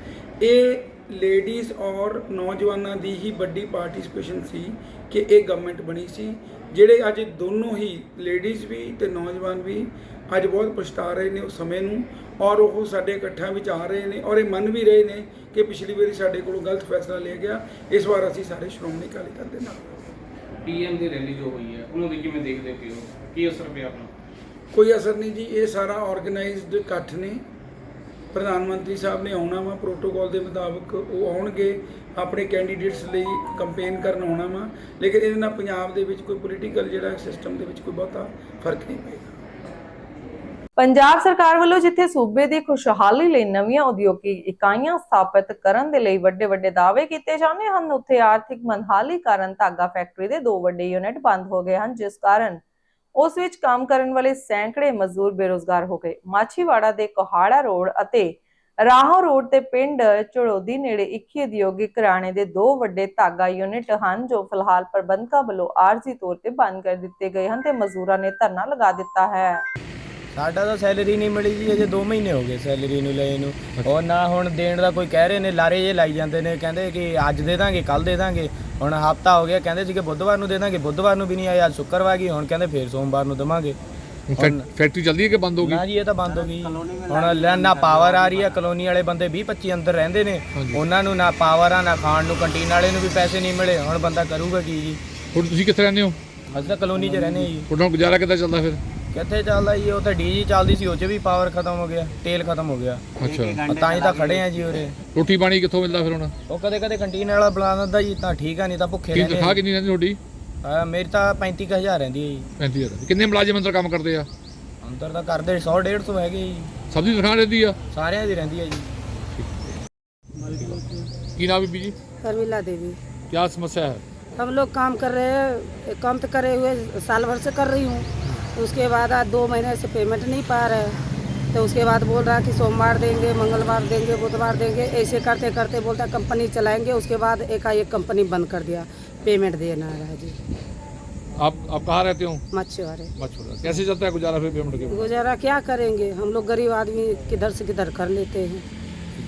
ਇਹ ਲੇਡੀਜ਼ ਔਰ ਨੌਜਵਾਨਾਂ ਦੀ ਹੀ ਵੱਡੀ ਪਾਰਟਿਸਿਪੇਸ਼ਨ ਸੀ ਕਿ ਇਹ ਗਵਰਨਮੈਂਟ ਬਣੀ ਸੀ। ਜਿਹੜੇ ਅੱਜ ਦੋਨੋਂ ਹੀ ਲੇਡੀਜ਼ ਵੀ ਤੇ ਨੌਜਵਾਨ ਵੀ ਅੱਜ ਬਹੁਤ ਪਛਤਾ ਰਹੇ ਨੇ ਉਸ ਸਮੇਂ ਨੂੰ ਔਰ ਉਹ ਸਾਡੇ ਇਕੱਠਾਂ ਵਿੱਚ ਆ ਰਹੇ ਨੇ ਔਰ ਇਹ ਮੰਨ ਵੀ ਰਹੇ ਨੇ ਕਿ ਪਿਛਲੀ ਵਾਰੀ ਸਾਡੇ ਕੋਲੋਂ ਗਲਤ ਫੈਸਲਾ ਲਿਆ ਗਿਆ। ਇਸ ਵਾਰ ਅਸੀਂ ਸਾਰੇ ਸ਼੍ਰੋਮਣੀ ਅਕਾਲੀ ਦਲ ਦੇ ਨਾਲ। ਪੀਐਮ ਦੀ ਰੈਲੀ ਜੋ ਹੋਈ ਹੈ ਉਹਨੂੰ ਦੀ ਕਿਵੇਂ ਦੇਖਦੇ ਪਿਓ ਕੀ ਅਸਰ ਪਿਆ ਆਪਣਾ? ਕੋਈ ਅਸਰ ਨਹੀਂ ਜੀ ਇਹ ਸਾਰਾ ਆਰਗੇਨਾਈਜ਼ਡ ਇਕੱਠ ਨੇ। ਪ੍ਰਧਾਨ ਮੰਤਰੀ ਸਾਹਿਬ ਨੇ ਆਉਣਾ ਵਾ ਪ੍ਰੋਟੋਕਾਲ ਦੇ ਮੁਤਾਬਕ ਉਹ ਆਉਣਗੇ, ਆਪਣੇ ਕੈਂਡੀਡੇਟਸ ਲਈ ਕੰਪੇਨ ਕਰਨ ਆਉਣਾ ਵਾ, ਲੇਕਿਨ ਇਹਦੇ ਨਾਲ ਪੰਜਾਬ ਦੇ ਵਿੱਚ ਕੋਈ ਪੋਲੀਟੀਕਲ ਜਿਹੜਾ ਸਿਸਟਮ ਦੇ ਵਿੱਚ ਕੋਈ ਬਹੁਤਾ ਫ਼ਰਕ ਨਹੀਂ ਪਏਗਾ। ਪੰਜਾਬ ਸਰਕਾਰ ਵੱਲੋਂ ਜਿੱਥੇ ਸੂਬੇ ਦੀ ਖੁਸ਼ਹਾਲੀ ਲਈ ਨਵੀਆਂ ਉਦਯੋਗਿਕ ਇਕਾਈਆਂ ਸਥਾਪਿਤ ਕਰਨ ਦੇ ਲਈ ਵੱਡੇ ਵੱਡੇ ਦਾਅਵੇ ਕੀਤੇ ਜਾਂਦੇ ਹਨ, ਉੱਥੇ ਆਰਥਿਕ ਮੰਦਹਾਲੀ ਕਾਰਨ ਧਾਗਾ ਫੈਕਟਰੀ ਦੇ ਦੋ ਵੱਡੇ ਯੂਨਿਟ ਬੰਦ ਹੋ ਗਏ ਹਨ, ਜਿਸ ਕਾਰਨ ਉਸ ਵਿੱਚ ਕੰਮ ਕਰਨ ਵਾਲੇ ਸੈਂਕੜੇ ਮਜ਼ਦੂਰ ਬੇਰੋਜ਼ਗਾਰ ਹੋ ਗਏ। ਮਾਛੀਵਾੜਾ ਦੇ ਕੋਹਾੜਾ ਰੋਡ ਅਤੇ ਰਾਹੋਂ ਰੋਡ ਤੇ ਪਿੰਡ ਚੜੋਦੀ ਨੇੜੇ ਇੱਕੀ ਉਦਯੋਗਿਕ ਘਰਾਣੇ ਦੇ ਦੋ ਵੱਡੇ ਧਾਗਾ ਯੂਨਿਟ ਹਨ ਜੋ ਫਿਲਹਾਲ ਪ੍ਰਬੰਧਕਾਂ ਵੱਲੋਂ ਆਰਜ਼ੀ ਤੌਰ ਤੇ ਬੰਦ ਕਰ ਦਿੱਤੇ ਗਏ ਹਨ ਤੇ ਮਜ਼ਦੂਰਾਂ ਨੇ ਧਰਨਾ ਲਗਾ ਦਿੱਤਾ ਹੈ। ਸਾਡਾ ਤਾਂ ਸੈਲਰੀ ਨਹੀਂ ਮਿਲੀ ਜੀ ਅਜੇ 2 ਮਹੀਨੇ ਹੋ ਗਏ ਸੈਲਰੀ ਨੂੰ ਲਏ ਨੂੰ। ਉਹ ਨਾ ਹੁਣ ਦੇਣ ਦਾ ਕੋਈ ਕਹਿ ਰਹੇ ਨੇ ਲਾਰੇ ਜੇ ਲਾਈ ਜਾਂਦੇ ਨੇ ਕਹਿੰਦੇ ਕਿ ਅੱਜ ਦੇ ਦਾਂਗੇ ਕੱਲ ਦੇ ਦਾਂਗੇ। ਹੁਣ ਹਫਤਾ ਹੋ ਗਿਆ ਕਹਿੰਦੇ ਸੀ ਕਿ ਬੁੱਧਵਾਰ ਨੂੰ ਦੇ ਦਾਂਗੇ ਬੁੱਧਵਾਰ ਨੂੰ ਵੀ ਨਹੀਂ ਆਇਆ ਅੱਜ ਸ਼ੁੱਕਰਵਾਰ ਗਈ ਹੁਣ ਕਹਿੰਦੇ ਫੇਰ ਸੋਮਵਾਰ ਨੂੰ ਦਵਾਂਗੇ। ਫੈਕਟਰੀ ਚੱਲਦੀ ਹੈ ਕਿ ਬੰਦ ਹੋ ਗਈ? ਨਾ ਜੀ ਇਹ ਤਾਂ ਬੰਦ ਹੋ ਗਈ। ਹੁਣ ਲੈ ਨਾ ਪਾਵਰ ਆ ਰਹੀ ਹੈ ਕਲੋਨੀ ਵਾਲੇ ਬੰਦੇ 20 25 ਅੰਦਰ ਰਹਿੰਦੇ ਨੇ ਉਹਨਾਂ ਨੂੰ ਨਾ ਪਾਵਰ ਆ ਨਾ ਖਾਣ ਨੂੰ ਕੰਟੀਨ ਵਾਲੇ ਨੂੰ ਵੀ ਪੈਸੇ ਨਹੀਂ ਮਿਲੇ ਹੁਣ ਬੰਦਾ ਕਰੂਗਾ ਕੀ ਜੀ? ਹੁਣ ਤੁਸੀਂ ਕਿੱਥੇ ਰਹਿੰਦੇ ਹੋ? ਅਸੀਂ ਤਾਂ ਕਲੋਨੀ 'ਚ ਰਹਿੰਦੇ ਜੀ। ਤੁਹਾਡਾ ਗੁਜ਼ਾਰਾ ਕਿੱਦਾਂ ਚੱਲਦਾ ਫਿਰ? ਕਿੱਥੇ ਚੱਲਦਾ ਜੀ ਉਹ ਤਾਂ ਡੀਜੀ ਚੱਲਦੀ ਸੀ ਉਹ 'ਚ ਵੀ ਪਾਵਰ ਖਤਮ ਹੋ ਗਿਆ ਤੇਲ ਖਤਮ ਹੋ ਗਿਆ ਅੱਛਾ ਤਾਂ ਹੀ ਤਾਂ ਖੜੇ ਆ ਜੀ ਉਰੇ ਰੋਟੀ ਪਾਣੀ ਕਿੱਥੋਂ ਮਿਲਦਾ ਫਿਰ ਹੁਣ ਉਹ ਕਦੇ ਕਦੇ ਕੰਟੀਨ ਵਾਲਾ ਬੁਲਾ ਦਿੰਦਾ ਜੀ ਤਾਂ ਠੀਕ ਆ ਨਹੀਂ ਤਾਂ ਭੁੱਖੇ ਕੀ ਰਹਿੰਦੇ ਤਨਖਾਹ ਆ। ਕਿੰਨੀ ਰਹਿੰਦੀ ਤੁਹਾਡੀ ਅਹ ਮੇਰੀ ਤਾਂ 35000 ਰਹਿੰਦੀ ਹੈ ਜੀ 35000 ਕਿੰਨੇ ਮੁਲਾਜ਼ਮ ਅੰਦਰ ਕੰਮ ਕਰਦੇ ਆ ਅੰਦਰ ਤਾਂ ਕਰਦੇ 100 150 ਹੈਗੇ ਜੀ ਸਭ ਦੀ ਤਨਖਾਹ ਰਹਿੰਦੀ ਆ ਸਾਰਿਆਂ ਦੀ ਰਹਿੰਦੀ ਹੈ ਜੀ ਕੀ ਨਾਮ ਬੀਬੀ ਜੀ शर्मिला देवी ਕੀ ਸਮੱਸਿਆ ਹੈ हम लोग काम कर रहे हैं काम तो करे हुए साल भर से कर रही हूँ उसके बाद आज दो महीने से पेमेंट नहीं पा रहे। तो उसके बाद बोल रहा कि सोमवार देंगे मंगलवार देंगे बुधवार देंगे ऐसे करते करते बोलता कंपनी चलाएँगे उसके बाद एकाएक कंपनी बंद कर दिया पेमेंट देना रहा जी आप आप कहाँ रहते हो? मछुआरे। मछुआरा। कैसे चलता है गुजारा फिर पेमेंट के गुजारा क्या करेंगे? हम लोग गरीब आदमी किधर से किधर कर लेते हैं।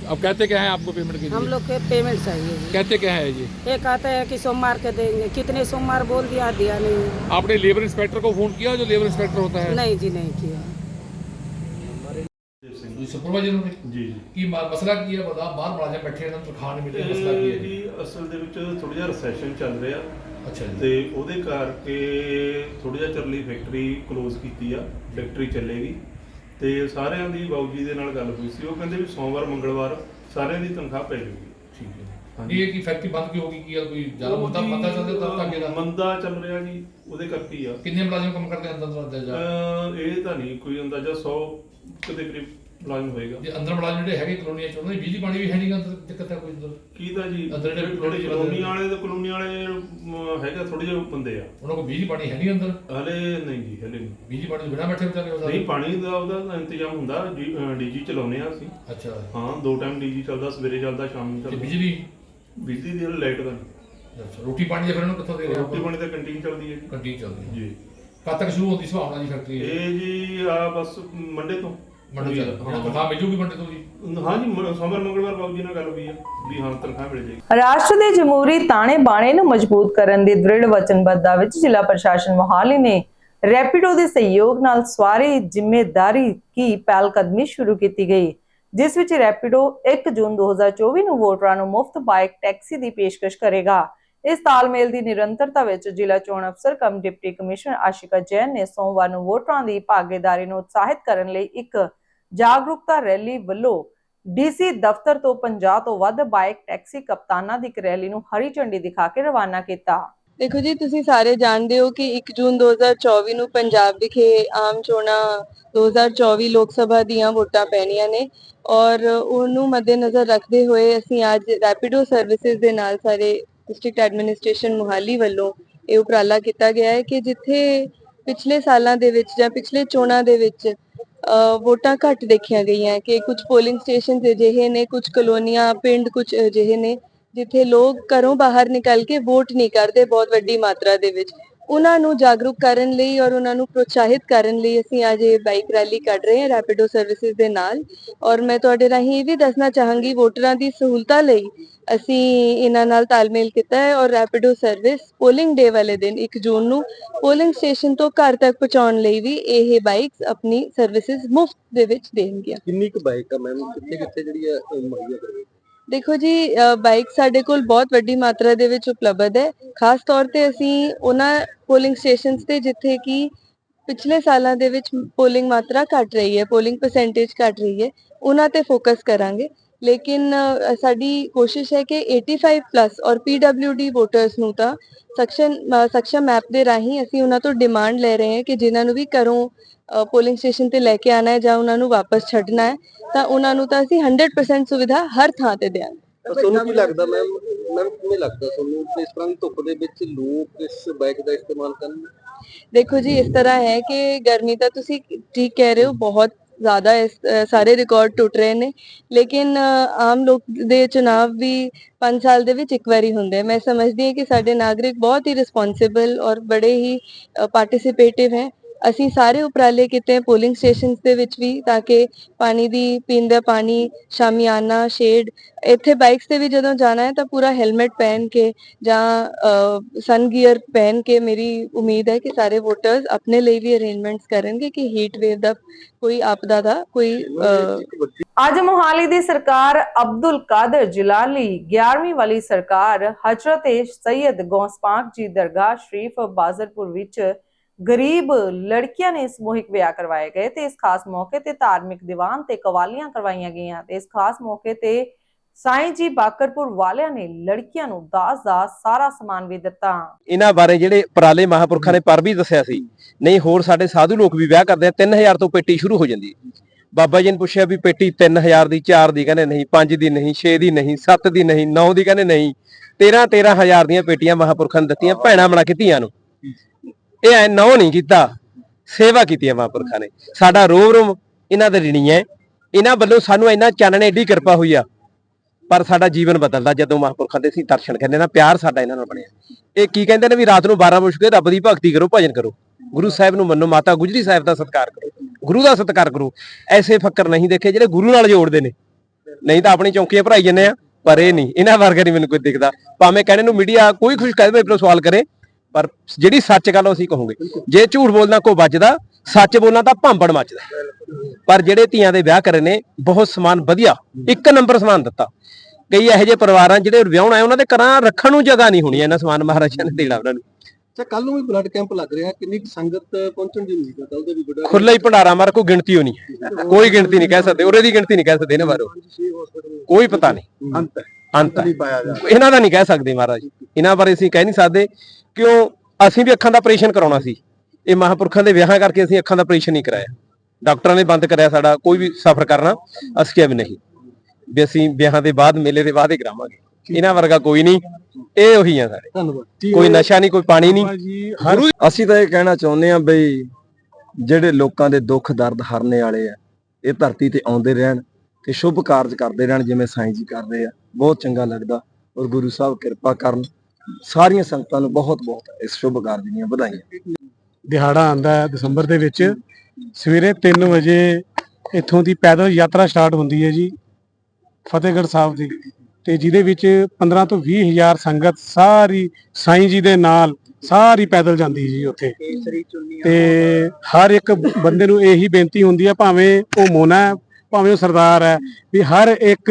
अब कहते क्या है आपको पेमेंट के हम लिए लोग के पेमेंट चाहिए जी कहते क्या है ये ये कहते हैं कि सोमवार के देंगे कितने सोमवार बोल दिया दिया नहीं आपने लेबर इंस्पेक्टर को फोन किया जो लेबर इंस्पेक्टर होता है नहीं जी नहीं किया ਸੁਪਰਵਾਈਜ਼ਰ ਨੂੰ ਜੀ ਜੀ ਕੀ ਮ- ਮਸਲਾ ਕੀ ਹੈ ਬਤਾ ਬਾਹਰ ਮੁਲਾਜ਼ਮ ਬੈਠੇ ਇਹਨਾਂ ਨੂੰ ਤਨਖਾਹ ਨਹੀਂ ਮਿਲ ਰਹੀ ਮਸਲਾ ਕੀ ਹੈ ਜੀ ਜੀ ਅਸਲ ਦੇ ਵਿੱਚ ਥੋੜਾ ਜਿਹਾ ਰੈਸੈਸ਼ਨ ਚੱਲ ਰਿਹਾ ਅੱਛਾ ਜੀ ਤੇ ਉਹਦੇ ਕਰਕੇ ਥੋੜਾ ਜਿਹਾ ਚਰਲੀ ਫੈਕਟਰੀ ਕਲੋਜ਼ ਕੀਤੀ ਆ ਫੈਕਟਰੀ ਚੱਲੇਗੀ ਤੇ ਸਾਰਿਆਂ ਦੀ ਬਾਊ ਜੀ ਦੇ ਨਾਲ ਗੱਲ ਹੋਈ ਸੀ। ਉਹ ਕਹਿੰਦੇ ਵੀ ਸੋਮਵਾਰ ਮੰਗਲਵਾਰ ਸਾਰਿਆਂ ਦੀ ਤਨਖਾਹ ਪੈ ਜਾਊਗੀ ਠੀਕ ਹੈ। ਹਾਂਜੀ। ਇਹ ਕੀ ਫੈਕਟਰੀ ਬੰਦ ਕਿਉਂ ਹੋ ਗਈ ਕੀ ਗੱਲ ਕੋਈ ਜ਼ਿਆਦਾ ਮੁੱਦਾ ਪਤਾ ਚੱਲਦਾ ਤਾਂ ਅੱਗੇ ਦਾ? ਮੰਦਾ ਚੱਲ ਰਿਹਾ ਜੀ ਉਹਦੇ ਕਰਕੇ ਹੀ ਆ। ਕਿੰਨੇ ਮੁਲਾਜ਼ਮ ਕੰਮ ਕਰਦੇ ਅੰਦਰ ਅੰਦਰ ਜਾ? ਅਹ ਇਹ ਤਾਂ ਨਹੀਂ ਕੋਈ ਅੰਦਾਜ਼ਾ 100 ਕਦੇ ਕਰੀਬ ਮੁਲਾਜ਼ਮ ਹੋਏਗਾ। ਜੇ ਅੰਦਰ ਮੁਲਾਜ਼ਮ ਜਿਹੜੇ ਹੈਗੇ ਕਲੋਨੀਆਂ ਚ ਉਹਨਾਂ ਦੀ ਬਿਜਲੀ ਪਾਣੀ ਵੀ ਹੈ ਨਹੀਂ ਗਾ ਅੰਦਰ ਦਿੱਕਤ ਹੈ ਕੋਈ ਅੰਦਰ? ਕੀ ਤਾਂ ਜੀ? ਅੰਦਰ ਜਿਹੜੇ ਜਿਹੜੇ ਕਲੋਨੀ ਵਾਲੇ ਤੇ ਕਲੋਨੀ ਵਾਲੇ ਅਮ, ਹੈਗਾ ਥੋੜੇ ਜਿਹੇ ਬੰਦੇ ਆ। ਉਹਨਾਂ ਕੋਲ ਬਿਜਲੀ ਪਾਣੀ ਹੈ ਨਹੀਂ ਅੰਦਰ? ਹਲੇ ਨਹੀਂ ਜੀ ਹਲੇ ਨਹੀਂ। ਬਿਜਲੀ ਪਾਣੀ ਤੋਂ ਬਿਨਾਂ ਬੈਠੇ ਉਹ ਸਾਰੇ? ਨਹੀਂ ਪਾਣੀ ਦਾ ਉਹਦਾ ਤਾਂ ਇੰਤਜ਼ਾਮ ਹੁੰਦਾ ਡੀਜੀ ਚਲਾਉਨੇ ਆ ਅਸੀਂ। ਅੱਛਾ। ਹਾਂ ਦੋ ਟਾਈਮ ਡੀਜੀ ਚੱਲਦਾ ਸਵੇਰੇ ਚੱਲਦਾ ਸ਼ਾਮ ਨੂੰ ਤੇ ਚੱਲਦਾ। ਬਿਜਲੀ? ਬਿਜਲੀ ਦੀ ਲਾਈਟ ਦਾ ਨਹੀਂ। ਅੱਛਾ ਰੋਟੀ ਪਾਣੀ ਦੇ ਫਿਰ ਉਹਨੂੰ ਕਿੱਥੋਂ ਦੇ ਰਹੇ ਰੋਟੀ ਪਾਣੀ ਤਾਂ ਕੰਟੀਨ ਚੱਲਦੀ ਹੈ ਜੀ। ਕੰਟੀਨ ਚੱਲਦੀ ਹੈ। ਜੀ। ਕਦ ਤੱਕ ਸ਼ੁਰੂ ਹੁੰਦੀ ਸੁਭਾਵਨਾ ਜੀ ਫੈਕਟਰੀ ਇਹ ਜੀ ਆ ਬਸ ਮੰਡੇ ਤੋਂ। ਮੰਡੀ ਹਾਂ। ਤੋਂ। ਤਨਖਾਹ ਮਿਲੂਗੀ ਮੰਡੀ ਤੋਂ ਜੀ? ਹਾਂ ਜੀ ਮ- ਸੋਮਵਾਰ ਮੰਗਲਵਾਰ ਬਾਬੂ ਜੀ ਨਾਲ ਗੱਲ ਹੋਈ ਆ ਵੀ ਹਾਂ ਤਨਖਾਹ ਮਿਲ ਜਾਏਗੀ। ਰਾਸ਼ਟਰ ਦੇ ਜਮਹੂਰੀ ਤਾਣੇ ਬਾਣੇ ਨੂੰ ਮਜ਼ਬੂਤ ਕਰਨ ਦੀ ਦ੍ਰਿੜ ਵਚਨਬੱਧਤਾ ਵਿੱਚ ਜ਼ਿਲ੍ਹਾ ਪ੍ਰਸ਼ਾਸਨ ਮੋਹਾਲੀ ਨੇ ਰੈਪਿਡੋ ਦੇ ਸਹਿਯੋਗ ਨਾਲ ਸਵਾਰੀ ਜ਼ਿੰਮੇਦਾਰੀ ਕੀ ਪਹਿਲਕਦਮੀ ਸ਼ੁਰੂ ਕੀਤੀ ਗਈ ਜਿਸ ਵਿੱਚ ਰੈਪਿਡੋ 1 ਜੂਨ 2024 ਨੂੰ ਵੋਟਰਾਂ ਨੂੰ ਮੁਫਤ ਬਾਈਕ ਟੈਕਸੀ ਦੀ ਪੇਸ਼ਕਸ਼ ਕਰੇਗਾ। ਇਸ ਤਾਲਮੇਲ ਦੀ ਨਿਰੰਤਰਤਾ ਵਿੱਚ ਜ਼ਿਲ੍ਹਾ ਚੋਣ ਅਫਸਰ cum deputy commissioner Ashika Jain ਨੇ ਸੋਮਵਾਰ ਨੂੰ ਵੋਟਰਾਂ ਦੀ ਭਾਗੀਦਾਰੀ ਨੂੰ ਉਤਸ਼ਾਹਿਤ ਕਰਨ ਲਈ ਇੱਕ ਜਾਗਰੂਕਤਾ ਰੈਲੀ ਵੱਲੋਂ ਡੀਸੀ ਦਫ਼ਤਰ ਤੋਂ 50 ਤੋਂ ਵੱਧ ਬਾਈਕ ਟੈਕਸੀ ਕਪਤਾਨਾਂ ਦੀ ਇੱਕ ਰੈਲੀ ਨੂੰ ਹਰੀ ਝੰਡੀ ਦਿਖਾ ਕੇ ਰਵਾਨਾ ਕੀਤਾ। ਦੇਖੋ ਜੀ, ਤੁਸੀਂ ਸਾਰੇ ਜਾਣਦੇ ਹੋ ਕਿ 1 ਜੂਨ 2024 ਨੂੰ ਪੰਜਾਬ ਵਿਖੇ ਆਮ ਚੋਣਾਂ 2024 ਲੋਕ ਸਭਾ ਦੀਆਂ ਵੋਟਾਂ ਪੈਣੀਆਂ ਨੇ ਔਰ ਉਹਨੂੰ ਮੱਦੇਨਜ਼ਰ ਰੱਖਦੇ ਹੋਏ ਅਸੀਂ ਅੱਜ ਰੈਪਿਡੋ ਸਰਵਿਸਿਜ਼ ਦੇ ਨਾਲ ਸਾਰੇ ਡਿਸਟ੍ਰਿਕਟ ਐਡਮਿਨਿਸਟ੍ਰੇਸ਼ਨ ਮੁਹਾਲੀ ਵੱਲੋਂ ਇਹ ਉਪਰਾਲਾ ਕੀਤਾ ਗਿਆ ਹੈ ਕਿ ਜਿੱਥੇ ਪਿਛਲੇ ਸਾਲਾਂ ਦੇ ਵਿੱਚ ਜਾਂ ਪਿਛਲੇ ਚੋਣਾਂ ਦੇ ਵਿੱਚ ਵੋਟਾਂ ਘੱਟ ਦੇਖੀਆਂ ਗਈਆਂ ਕਿ ਕੁਝ ਪੋਲਿੰਗ ਸਟੇਸ਼ਨ ਅਜਿਹੇ ਨੇ, ਕੁਝ ਕਲੋਨੀਆਂ, ਪਿੰਡ ਕੁਝ ਅਜਿਹੇ ਨੇ, ਜਿੱਥੇ ਲੋਕ ਘਰੋਂ ਬਾਹਰ ਨਿਕਲ ਕੇ ਵੋਟ ਨਹੀਂ ਕਰਦੇ ਬਹੁਤ ਵੱਡੀ ਮਾਤਰਾ ਦੇ ਵਿੱਚ। ਉਹਨਾਂ ਨੂੰ ਜਾਗਰੂਕ ਕਰਨ ਲਈ ਔਰ ਉਹਨਾਂ ਨੂੰ ਪ੍ਰੋਤਸਾਹਿਤ ਕਰਨ ਲਈ ਅਸੀਂ ਅੱਜ ਇਹ ਬਾਈਕ ਰੈਲੀ ਕੱਢ ਰਹੇ ਹਾਂ ਰੈਪਿਡੋ ਸਰਵਿਸਿਜ਼ ਦੇ ਨਾਲ। ਔਰ ਮੈਂ ਤੁਹਾਡੇ ਰਾਹੀਂ ਇਹ ਵੀ ਦੱਸਣਾ ਚਾਹਾਂਗੀ ਵੋਟਰਾਂ ਦੀ ਸਹੂਲਤਾਂ ਲਈ ਅਸੀਂ ਇਹਨਾਂ ਨਾਲ ਤਾਲਮੇਲ ਕੀਤਾ ਹੈ ਔਰ ਰੈਪਿਡੋ ਸਰਵਿਸ ਪੋਲਿੰਗ ਡੇ ਵਾਲੇ ਦਿਨ 1 ਜੂਨ ਨੂੰ ਪੋਲਿੰਗ ਸਟੇਸ਼ਨ ਤੋਂ ਘਰ ਤੱਕ ਪਹੁੰਚਾਉਣ ਲਈ ਵੀ ਇਹ ਬਾਈਕਸ ਆਪਣੀ ਸਰਵਿਸਿਜ਼ ਮੁਫਤ ਦੇ ਵਿੱਚ ਦੇਣਗੀਆਂ। ਕਿੰਨੀ ਕੁ ਬਾਈਕ ਆ ਮੈਮ ਕਿੱਥੇ ਕਿੱਥੇ ਜਿਹੜੀ ਆ ਉਹ ਮੁਹੱਈਆ ਕਰਵਾਈ? ਦੇਖੋ ਜੀ ਬਾਈਕ ਸਾਡੇ ਕੋਲ ਬਹੁਤ ਵੱਡੀ ਮਾਤਰਾ ਦੇ ਵਿੱਚ ਉਪਲਬਧ ਹੈ। ਖਾਸ ਤੌਰ ਤੇ ਅਸੀਂ ਉਹਨਾਂ ਪੋਲਿੰਗ ਸਟੇਸ਼ਨਸ ਤੇ ਜਿੱਥੇ ਕਿ ਪਿਛਲੇ ਸਾਲਾਂ ਦੇ ਵਿੱਚ ਪੋਲਿੰਗ ਮਾਤਰਾ ਘਟ ਰਹੀ ਹੈ ਪੋਲਿੰਗ ਪਰਸੈਂਟੇਜ ਘਟ ਰਹੀ ਹੈ, ਉਹਨਾਂ ਤੇ ਫੋਕਸ ਕਰਾਂਗੇ। ਲੇਕਿਨ ਸਾਡੀ ਕੋਸ਼ਿਸ਼ ਹੈ ਕਿ 85 ਪਲੱਸ ਔਰ PWD ਵੋਟਰਸ ਨੂੰ ਤਾਂ ਸੈਕਸ਼ਨ ਸક્ષਮ ਐਪ ਦੇ ਰਾਹੀਂ ਅਸੀਂ ਉਹਨਾਂ ਤੋਂ ਡਿਮਾਂਡ ਲੈ ਰਹੇ ਹਾਂ ਕਿ ਜਿਨ੍ਹਾਂ ਨੂੰ ਵੀ ਘਰੋਂ ਪੋਲਿੰਗ ਸਟੇਸ਼ਨ ਤੇ ਲੈ ਕੇ ਆਣਾ ਹੈ ਜਾਂ ਉਹਨਾਂ ਨੂੰ ਵਾਪਸ ਛੱਡਣਾ ਹੈ ਤਾਂ ਉਹਨਾਂ ਨੂੰ ਤਾਂ ਅਸੀਂ 100% ਸੁਵਿਧਾ ਹਰ ਥਾਂ ਤੇ ਦੇਵਾਂਗੇ ਤਾਂ ਤੁਹਾਨੂੰ ਕੀ ਲੱਗਦਾ ਮੈਮ ਮੈਮ ਕਿਵੇਂ ਲੱਗਦਾ ਤੁਹਾਨੂੰ ਇਸ ਤਰ੍ਹਾਂ ਦੀ ਧੁੱਪ ਦੇ ਵਿੱਚ ਲੋਕ ਇਸ ਬਾਈਕ ਦਾ ਇਸਤੇਮਾਲ ਕਰਨ? ਦੇਖੋ ਜੀ ਇਸ ਤਰ੍ਹਾਂ ਹੈ ਕਿ ਗਰਮੀ ਤਾਂ ਤੁਸੀਂ ਠੀਕ ਕਹਿ ਰਹੇ ਹੋ ਬਹੁਤ ਜ਼ਿਆਦਾ ਸਾਰੇ ਰਿਕਾਰਡ ਟੁੱਟ ਰਹੇ ਨੇ ਲੇਕਿਨ ਆਮ ਲੋਕ ਦੇ ਚੁਣਾਵ ਵੀ 5 ਸਾਲ ਦੇ ਵਿੱਚ ਇੱਕ ਵਾਰੀ ਹੁੰਦੇ ਆ। ਮੈਂ ਸਮਝਦੀ ਹਾਂ ਕਿ ਸਾਡੇ ਨਾਗਰਿਕ ਬਹੁਤ ਹੀ ਰਿਸਪੌਂਸਿਬਲ ਔਰ ਬੜੇ ਹੀ ਪਾਰਟਿਸਿਪੇਟਿਵ ਹੈ ਅਸੀਂ ਸਾਰੇ ਉਪਰਾਲੇ ਕੀਤੇ ਪੋਲਿੰਗ ਸਟੇਸ਼ਨਸ ਦੇ ਵਿੱਚ ਵੀ ਤਾਂ ਕਿ ਪਾਣੀ ਦੀ, ਪੀਣ ਦਾ ਪਾਣੀ ਸ਼ਾਮਿਆਨਾ ਸ਼ੇਡ ਇੱਥੇ ਬਾਈਕਸ ਤੇ ਵੀ ਜਦੋਂ ਜਾਣਾ ਹੈ ਤਾਂ ਪੂਰਾ ਹੈਲਮਟ ਪਹਿਨ ਕੇ ਜਾਂ ਸਨ ਗੀਅਰ ਪਹਿਨ ਕੇ ਮੇਰੀ ਉਮੀਦ ਹੈ ਕਿ ਸਾਰੇ ਵੋਟਰਸ ਆਪਣੇ ਲਈ ਵੀ ਅਰੇਂਜਮੈਂਟਸ ਕਰਨਗੇ ਕਿ ਹੀਟ ਵੇਵ ਦਾ ਕੋਈ ਆਪਦਾ ਦਾ ਕੋਈ ਅੱਜ ਮੋਹਾਲੀ ਦੀ ਸਰਕਾਰ ਅਬਦੁਲ ਕਾਦਰ ਜਿਲਾਲੀ 11ਵੀਂ ਵਾਲੀ ਸਰਕਾਰ ਹਜ਼ਰਤ ਏ ਸੈਯਦ ਗੌਸਪਾਕ ਜੀ ਦਰਗਾਹ ਸ਼ਰੀਫ ਬਾਜ਼ਰਪੁਰ ਵਿੱਚ ਗਰੀਬ ਲੜਕੀਆਂ ਨੇ ਸਮੂਹਿਕ ਵਿਆਹ ਕਰਵਾਏ ਗਏ ਤੇ ਇਸ ਖਾਸ ਮੌਕੇ ਤੇ ਧਾਰਮਿਕ ਦੀਵਾਨ ਤੇ ਕਵਾਲੀਆਂ ਕਰਵਾਈਆਂ ਗਈਆਂ ਤੇ ਇਸ ਖਾਸ ਮੌਕੇ ਤੇ ਸਾਈਂ ਜੀ ਬਾਕਰਪੁਰ ਵਾਲਿਆਂ ਨੇ ਲੜਕੀਆਂ ਨੂੰ ਦਾਸ ਦਾ ਸਾਰਾ ਸਮਾਨ ਵੀ ਦਿੱਤਾ। ਇਹਨਾਂ ਬਾਰੇ ਜਿਹੜੇ ਪਰਾਲੇ ਮਹਾਪੁਰਖਾਂ ਨੇ ਪਰ ਵੀ ਦੱਸਿਆ ਸੀ, ਨਹੀਂ ਹੋਰ ਸਾਡੇ ਸਾਧੂ ਲੋਕ ਵੀ ਵਿਆਹ ਕਰਦੇ ਆ 3000 ਤੋਂ ਪੇਟੀ ਸ਼ੁਰੂ ਹੋ ਜਾਂਦੀ। ਬਾਬਾ ਜੀ ਨੇ ਪੁੱਛਿਆ ਵੀ ਪੇਟੀ 3000 ਦੀ 4 ਦੀ ਕਹਿੰਦੇ ਨਹੀਂ 5 ਦੀ ਨਹੀਂ 6 ਦੀ ਨਹੀਂ 7 ਦੀ ਨਹੀਂ 9 ਦੀ ਕਹਿੰਦੇ ਨਹੀਂ। 13 13000 ਦੀਆਂ ਪੇਟੀਆਂ ਮਹਾਪੁਰਖਾਂ ਨੇ ਦਿੱਤੀਆਂ, ਭੈਣਾਂ ਬਣਾ ਕੇ ਧੀਆਂ ਨੂੰ। ਇਹ ਐ ਨੌ ਨਹੀਂ ਕੀਤਾ, ਸੇਵਾ ਕੀਤੀ ਹੈ ਮਹਾਂਪੁਰਖਾਂ ਨੇ। ਸਾਡਾ ਰੋਮ ਰੋਮ ਇਹਨਾਂ ਦੇ ਰਿਣੀ ਹੈ ਇਹਨਾਂ ਵੱਲੋਂ ਸਾਨੂੰ ਇੰਨਾ ਚਾਨਣ, ਏਡੀ ਕਿਰਪਾ ਹੋਈ ਆ। ਪਰ ਸਾਡਾ ਜੀਵਨ ਬਦਲਦਾ ਜਦੋਂ ਮਹਾਂਪੁਰਖਾਂ ਦੇ ਅਸੀਂ ਦਰਸ਼ਨ ਕਰਨੇ ਨਾ ਪਿਆਰ ਸਾਡਾ ਇਹਨਾਂ ਨਾਲ ਬਣਿਆ। ਇਹ ਕੀ ਕਹਿੰਦੇ ਨੇ ਵੀ ਰਾਤ ਨੂੰ 12 ਵਜੇ ਰੱਬ ਦੀ ਭਗਤੀ ਕਰੋ, ਭਜਨ ਕਰੋ। ਗੁਰੂ ਸਾਹਿਬ ਨੂੰ ਮੰਨੋ, ਮਾਤਾ ਗੁਜਰੀ ਸਾਹਿਬ ਦਾ ਸਤਿਕਾਰ ਕਰੋ। ਗੁਰੂ ਦਾ ਸਤਿਕਾਰ ਕਰੋ। ਐਸੇ ਫੱਕਰ ਨਹੀਂ ਦੇਖੇ ਜਿਹੜੇ ਗੁਰੂ ਨਾਲ ਜੋੜਦੇ ਨੇ। ਨਹੀਂ ਤਾਂ ਆਪਣੀ ਚੌਂਕੀਆਂ ਭਰਾਈ ਜੰਨੇ ਆ, ਪਰ ਇਹ ਨਹੀਂ। ਇਹਨਾਂ ਵਰਗਾ ਨਹੀਂ ਮੈਨੂੰ ਕੋਈ ਦਿਖਦਾ। ਭਾਵੇਂ ਕਹਿਣੇ ਨੂੰ ਮੀਡੀਆ ਕੋਈ ਖੁਸ਼ ਕਹਿ ਦੇਵੇ ਸਵਾਲ ਕਰੇ ਪਰ ਜਿਹੜੀ ਸੱਚ ਗੱਲ ਅਸੀਂ ਕਹੋਗੇ ਜੇ ਝੂਠ ਬੋਲਣਾ ਕੋ ਵੱਜਦਾ ਸੱਚ ਬੋਲਣਾ ਤਾਂ ਭਾਂਬੜ ਮੱਚਦਾ। ਪਰ ਜਿਹੜੇ ਧੀਆਂ ਦੇ ਵਿਆਹ ਕਰੇ ਨੇ ਬਹੁਤ ਸਮਾਨ ਵਧੀਆ ਇੱਕ ਨੰਬਰ ਸਮਾਨ ਦਿੱਤਾ। ਕਈ ਇਹੋ ਜਿਹੇ ਪਰਿਵਾਰਾਂ ਜਿਹੜੇ ਵਿਆਹਣ ਆਏ ਉਹਨਾਂ ਦੇ ਘਰਾਂ ਰੱਖਣ ਨੂੰ ਜਗ੍ਹਾ ਨਹੀਂ ਹੋਣੀ ਇਹਨਾਂ ਸਮਾਨ ਮਹਾਰਾਜਾ ਨੇ ਦੇਣਾ ਉਹਨਾਂ ਨੂੰ। ਅੱਛਾ ਕੱਲ ਨੂੰ ਵੀ ਬਲੱਡ ਕੈਂਪ ਲੱਗ ਰਿਹਾ ਕਿੰਨੀ ਕੁ ਸੰਗਤ ਪਹੁੰਚਣ ਦੀ ਉਮੀਦ ਹੈ? ਕੱਲ ਦੇ ਵੀ ਬੜਾ ਖੁੱਲਾ ਹੀ ਭੰਡਾਰਾ ਮਾਰ ਕੋਈ ਗਿਣਤੀ ਹੋ ਨਹੀਂ ਕੋਈ ਗਿਣਤੀ ਨਹੀਂ ਕਹਿ ਸਕਦੇ ਉਹਦੇ ਦੀ ਗਿਣਤੀ ਨਹੀਂ ਕਹਿ ਸਕਦੇ ਇਹਨਾਂ ਬਾਰੇ। ਕੋਈ ਪਤਾ ਨਹੀਂ। ਅੰਤ ਹੈ। ਅੰਤ ਹੈ। ਇਹਨਾਂ ਦਾ ਨਹੀਂ ਕਹਿ ਸਕਦੇ ਮਹਾਰਾਜ। ਇਹਨਾਂ ਬਾਰੇ ਅਸੀਂ ਕਹਿ ਨਹੀਂ ਸਕਦੇ ਕਿਉਂ ਅਸੀਂ ਵੀ ਅੱਖਾਂ ਦਾ ਆਪਰੇਸ਼ਨ ਕਰਾਉਣਾ ਸੀ। ਇਹ ਮਹਾਪੁਰਖਾਂ ਦੇ ਵਿਆਹਾਂ ਕਰਕੇ ਅਸੀਂ ਅੱਖਾਂ ਦਾ ਆਪਰੇਸ਼ਨ ਨਹੀਂ ਕਰਾਇਆ। ਡਾਕਟਰਾਂ ਨੇ ਬੰਦ ਕਰਿਆ ਸਾਡਾ ਕੋਈ ਵੀ ਸਫ਼ਰ ਕਰਨਾ ਅਸੀਂ ਕਿਹਾ ਵੀ ਨਹੀਂ। ਵੀ ਅਸੀਂ ਵਿਆਹਾਂ ਦੇ ਬਾਅਦ ਮੇਲੇ ਦੇ ਬਾਅਦ ਹੀ ਕਰਾਵਾਂਗੇ। ਇਹਨਾਂ ਵਰਗਾ ਕੋਈ ਨਹੀਂ। ਇਹ ਉਹੀ ਆ ਸਾਰੇ। ਧੰਨਵਾਦ। ਕੋਈ ਨਸ਼ਾ ਨਹੀਂ ਕੋਈ ਪਾਣੀ ਨਹੀਂ। ਅਸੀਂ ਤਾਂ ਇਹ ਕਹਿਣਾ ਚਾਹੁੰਦੇ ਆ ਬਈ ਜਿਹੜੇ ਲੋਕਾਂ ਦੇ ਦੁੱਖ ਦਰਦ ਹਰਨੇ ਵਾਲੇ ਆ ਇਹ ਧਰਤੀ ਤੇ ਆਉਂਦੇ ਰਹਿਣ ਤੇ ਸ਼ੁਭ ਕਾਰਜ ਕਰਦੇ ਰਹਿਣ ਜਿਵੇਂ ਸਾਈਂ ਜੀ ਕਰਦੇ ਆ। ਬਹੁਤ ਚੰਗਾ ਲੱਗਦਾ। ਔਰ ਗੁਰੂ ਸਾਹਿਬ ਕਿਰਪਾ ਕਰਨ ਸਾਰੀਆਂ ਸੰਗਤਾਂ ਨੂੰ ਬਹੁਤ ਬਹੁਤ ਇਸ ਸ਼ੁਭ ਕਾਰਜ ਦੀਆਂ ਵਧਾਈਆਂ। ਦਿਹਾੜਾ ਆਂਦਾ ਹੈ ਦਸੰਬਰ ਦੇ ਵਿੱਚ। ਸਵੇਰੇ 3 ਵਜੇ ਇੱਥੋਂ ਦੀ ਪੈਦਲ ਯਾਤਰਾ ਸਟਾਰਟ ਹੁੰਦੀ ਹੈ ਜੀ, ਫਤਿਹਗੜ੍ਹ ਸਾਹਿਬ ਦੀ। ਤੇ ਜਿਹਦੇ ਵਿੱਚ 15 ਤੋਂ 20 ਹਜ਼ਾਰ ਸੰਗਤ ਸਾਰੀ ਸਾਈਂ ਜੀ ਦੇ ਨਾਲ ਸਾਰੀ ਪੈਦਲ ਜਾਂਦੀ ਜੀ ਉੱਥੇ। ਤੇ ਹਰ ਇੱਕ ਬੰਦੇ ਨੂੰ ਇਹੀ ਬੇਨਤੀ ਹੁੰਦੀ ਹੈ, ਭਾਵੇਂ ਉਹ ਮੋਨਾ ਹੈ, ਭਾਵੇਂ ਉਹ ਸਰਦਾਰ ਹੈ, ਵੀ ਹਰ ਇੱਕ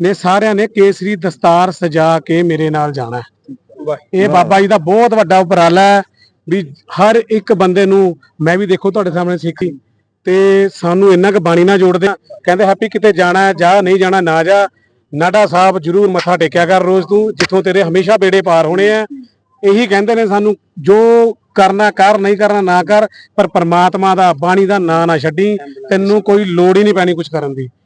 ਨੇ ਸਾਰਿਆਂ ਨੇ ਕੇਸਰੀ ਦਸਤਾਰ ਸਜਾ ਕੇ ਮੇਰੇ ਨਾਲ ਜਾਣਾ ਹੈ। ਇਹ ਬਾਬਾ ਜੀ ਦਾ ਬਹੁਤ ਵੱਡਾ ਉਪਰਾਲਾ ਹੈ ਵੀ ਹਰ ਇੱਕ ਬੰਦੇ ਨੂੰ ਮੈਂ ਵੀ ਦੇਖੋ ਤੁਹਾਡੇ ਸਾਹਮਣੇ ਸਿੱਖੀ ਤੇ ਸਾਨੂੰ ਇੰਨਾ ਕੁ ਬਾਣੀ ਨਾਲ ਜੋੜਦੇ ਆ। ਕਹਿੰਦੇ ਹੈਪੀ ਕਿਤੇ ਜਾਣਾ ਜਾ ਨਹੀਂ ਜਾਣਾ ਨਾ ਜਾ। ਨਾਡਾ ਸਾਹਿਬ ਜਰੂਰ ਮੱਥਾ ਟੇਕਿਆ ਕਰ ਰੋਜ਼ ਤੂੰ ਜਿੱਥੋਂ ਤੇਰੇ ਹਮੇਸ਼ਾ ਬੇੜੇ ਪਾਰ ਹੋਣੇ ਆ। ਇਹੀ ਕਹਿੰਦੇ ਨੇ ਸਾਨੂੰ ਜੋ ਕਰਨਾ ਕਰ ਨਹੀਂ ਕਰਨਾ ਨਾ ਕਰ ਪਰ ਪ੍ਰਮਾਤਮਾ ਦਾ ਬਾਣੀ ਦਾ ਨਾਂ ਨਾ ਛੱਡੀ ਤੈਨੂੰ ਕੋਈ ਲੋੜ ਹੀ ਨਹੀਂ ਪੈਣੀ ਕੁਝ ਕਰਨ ਦੀ।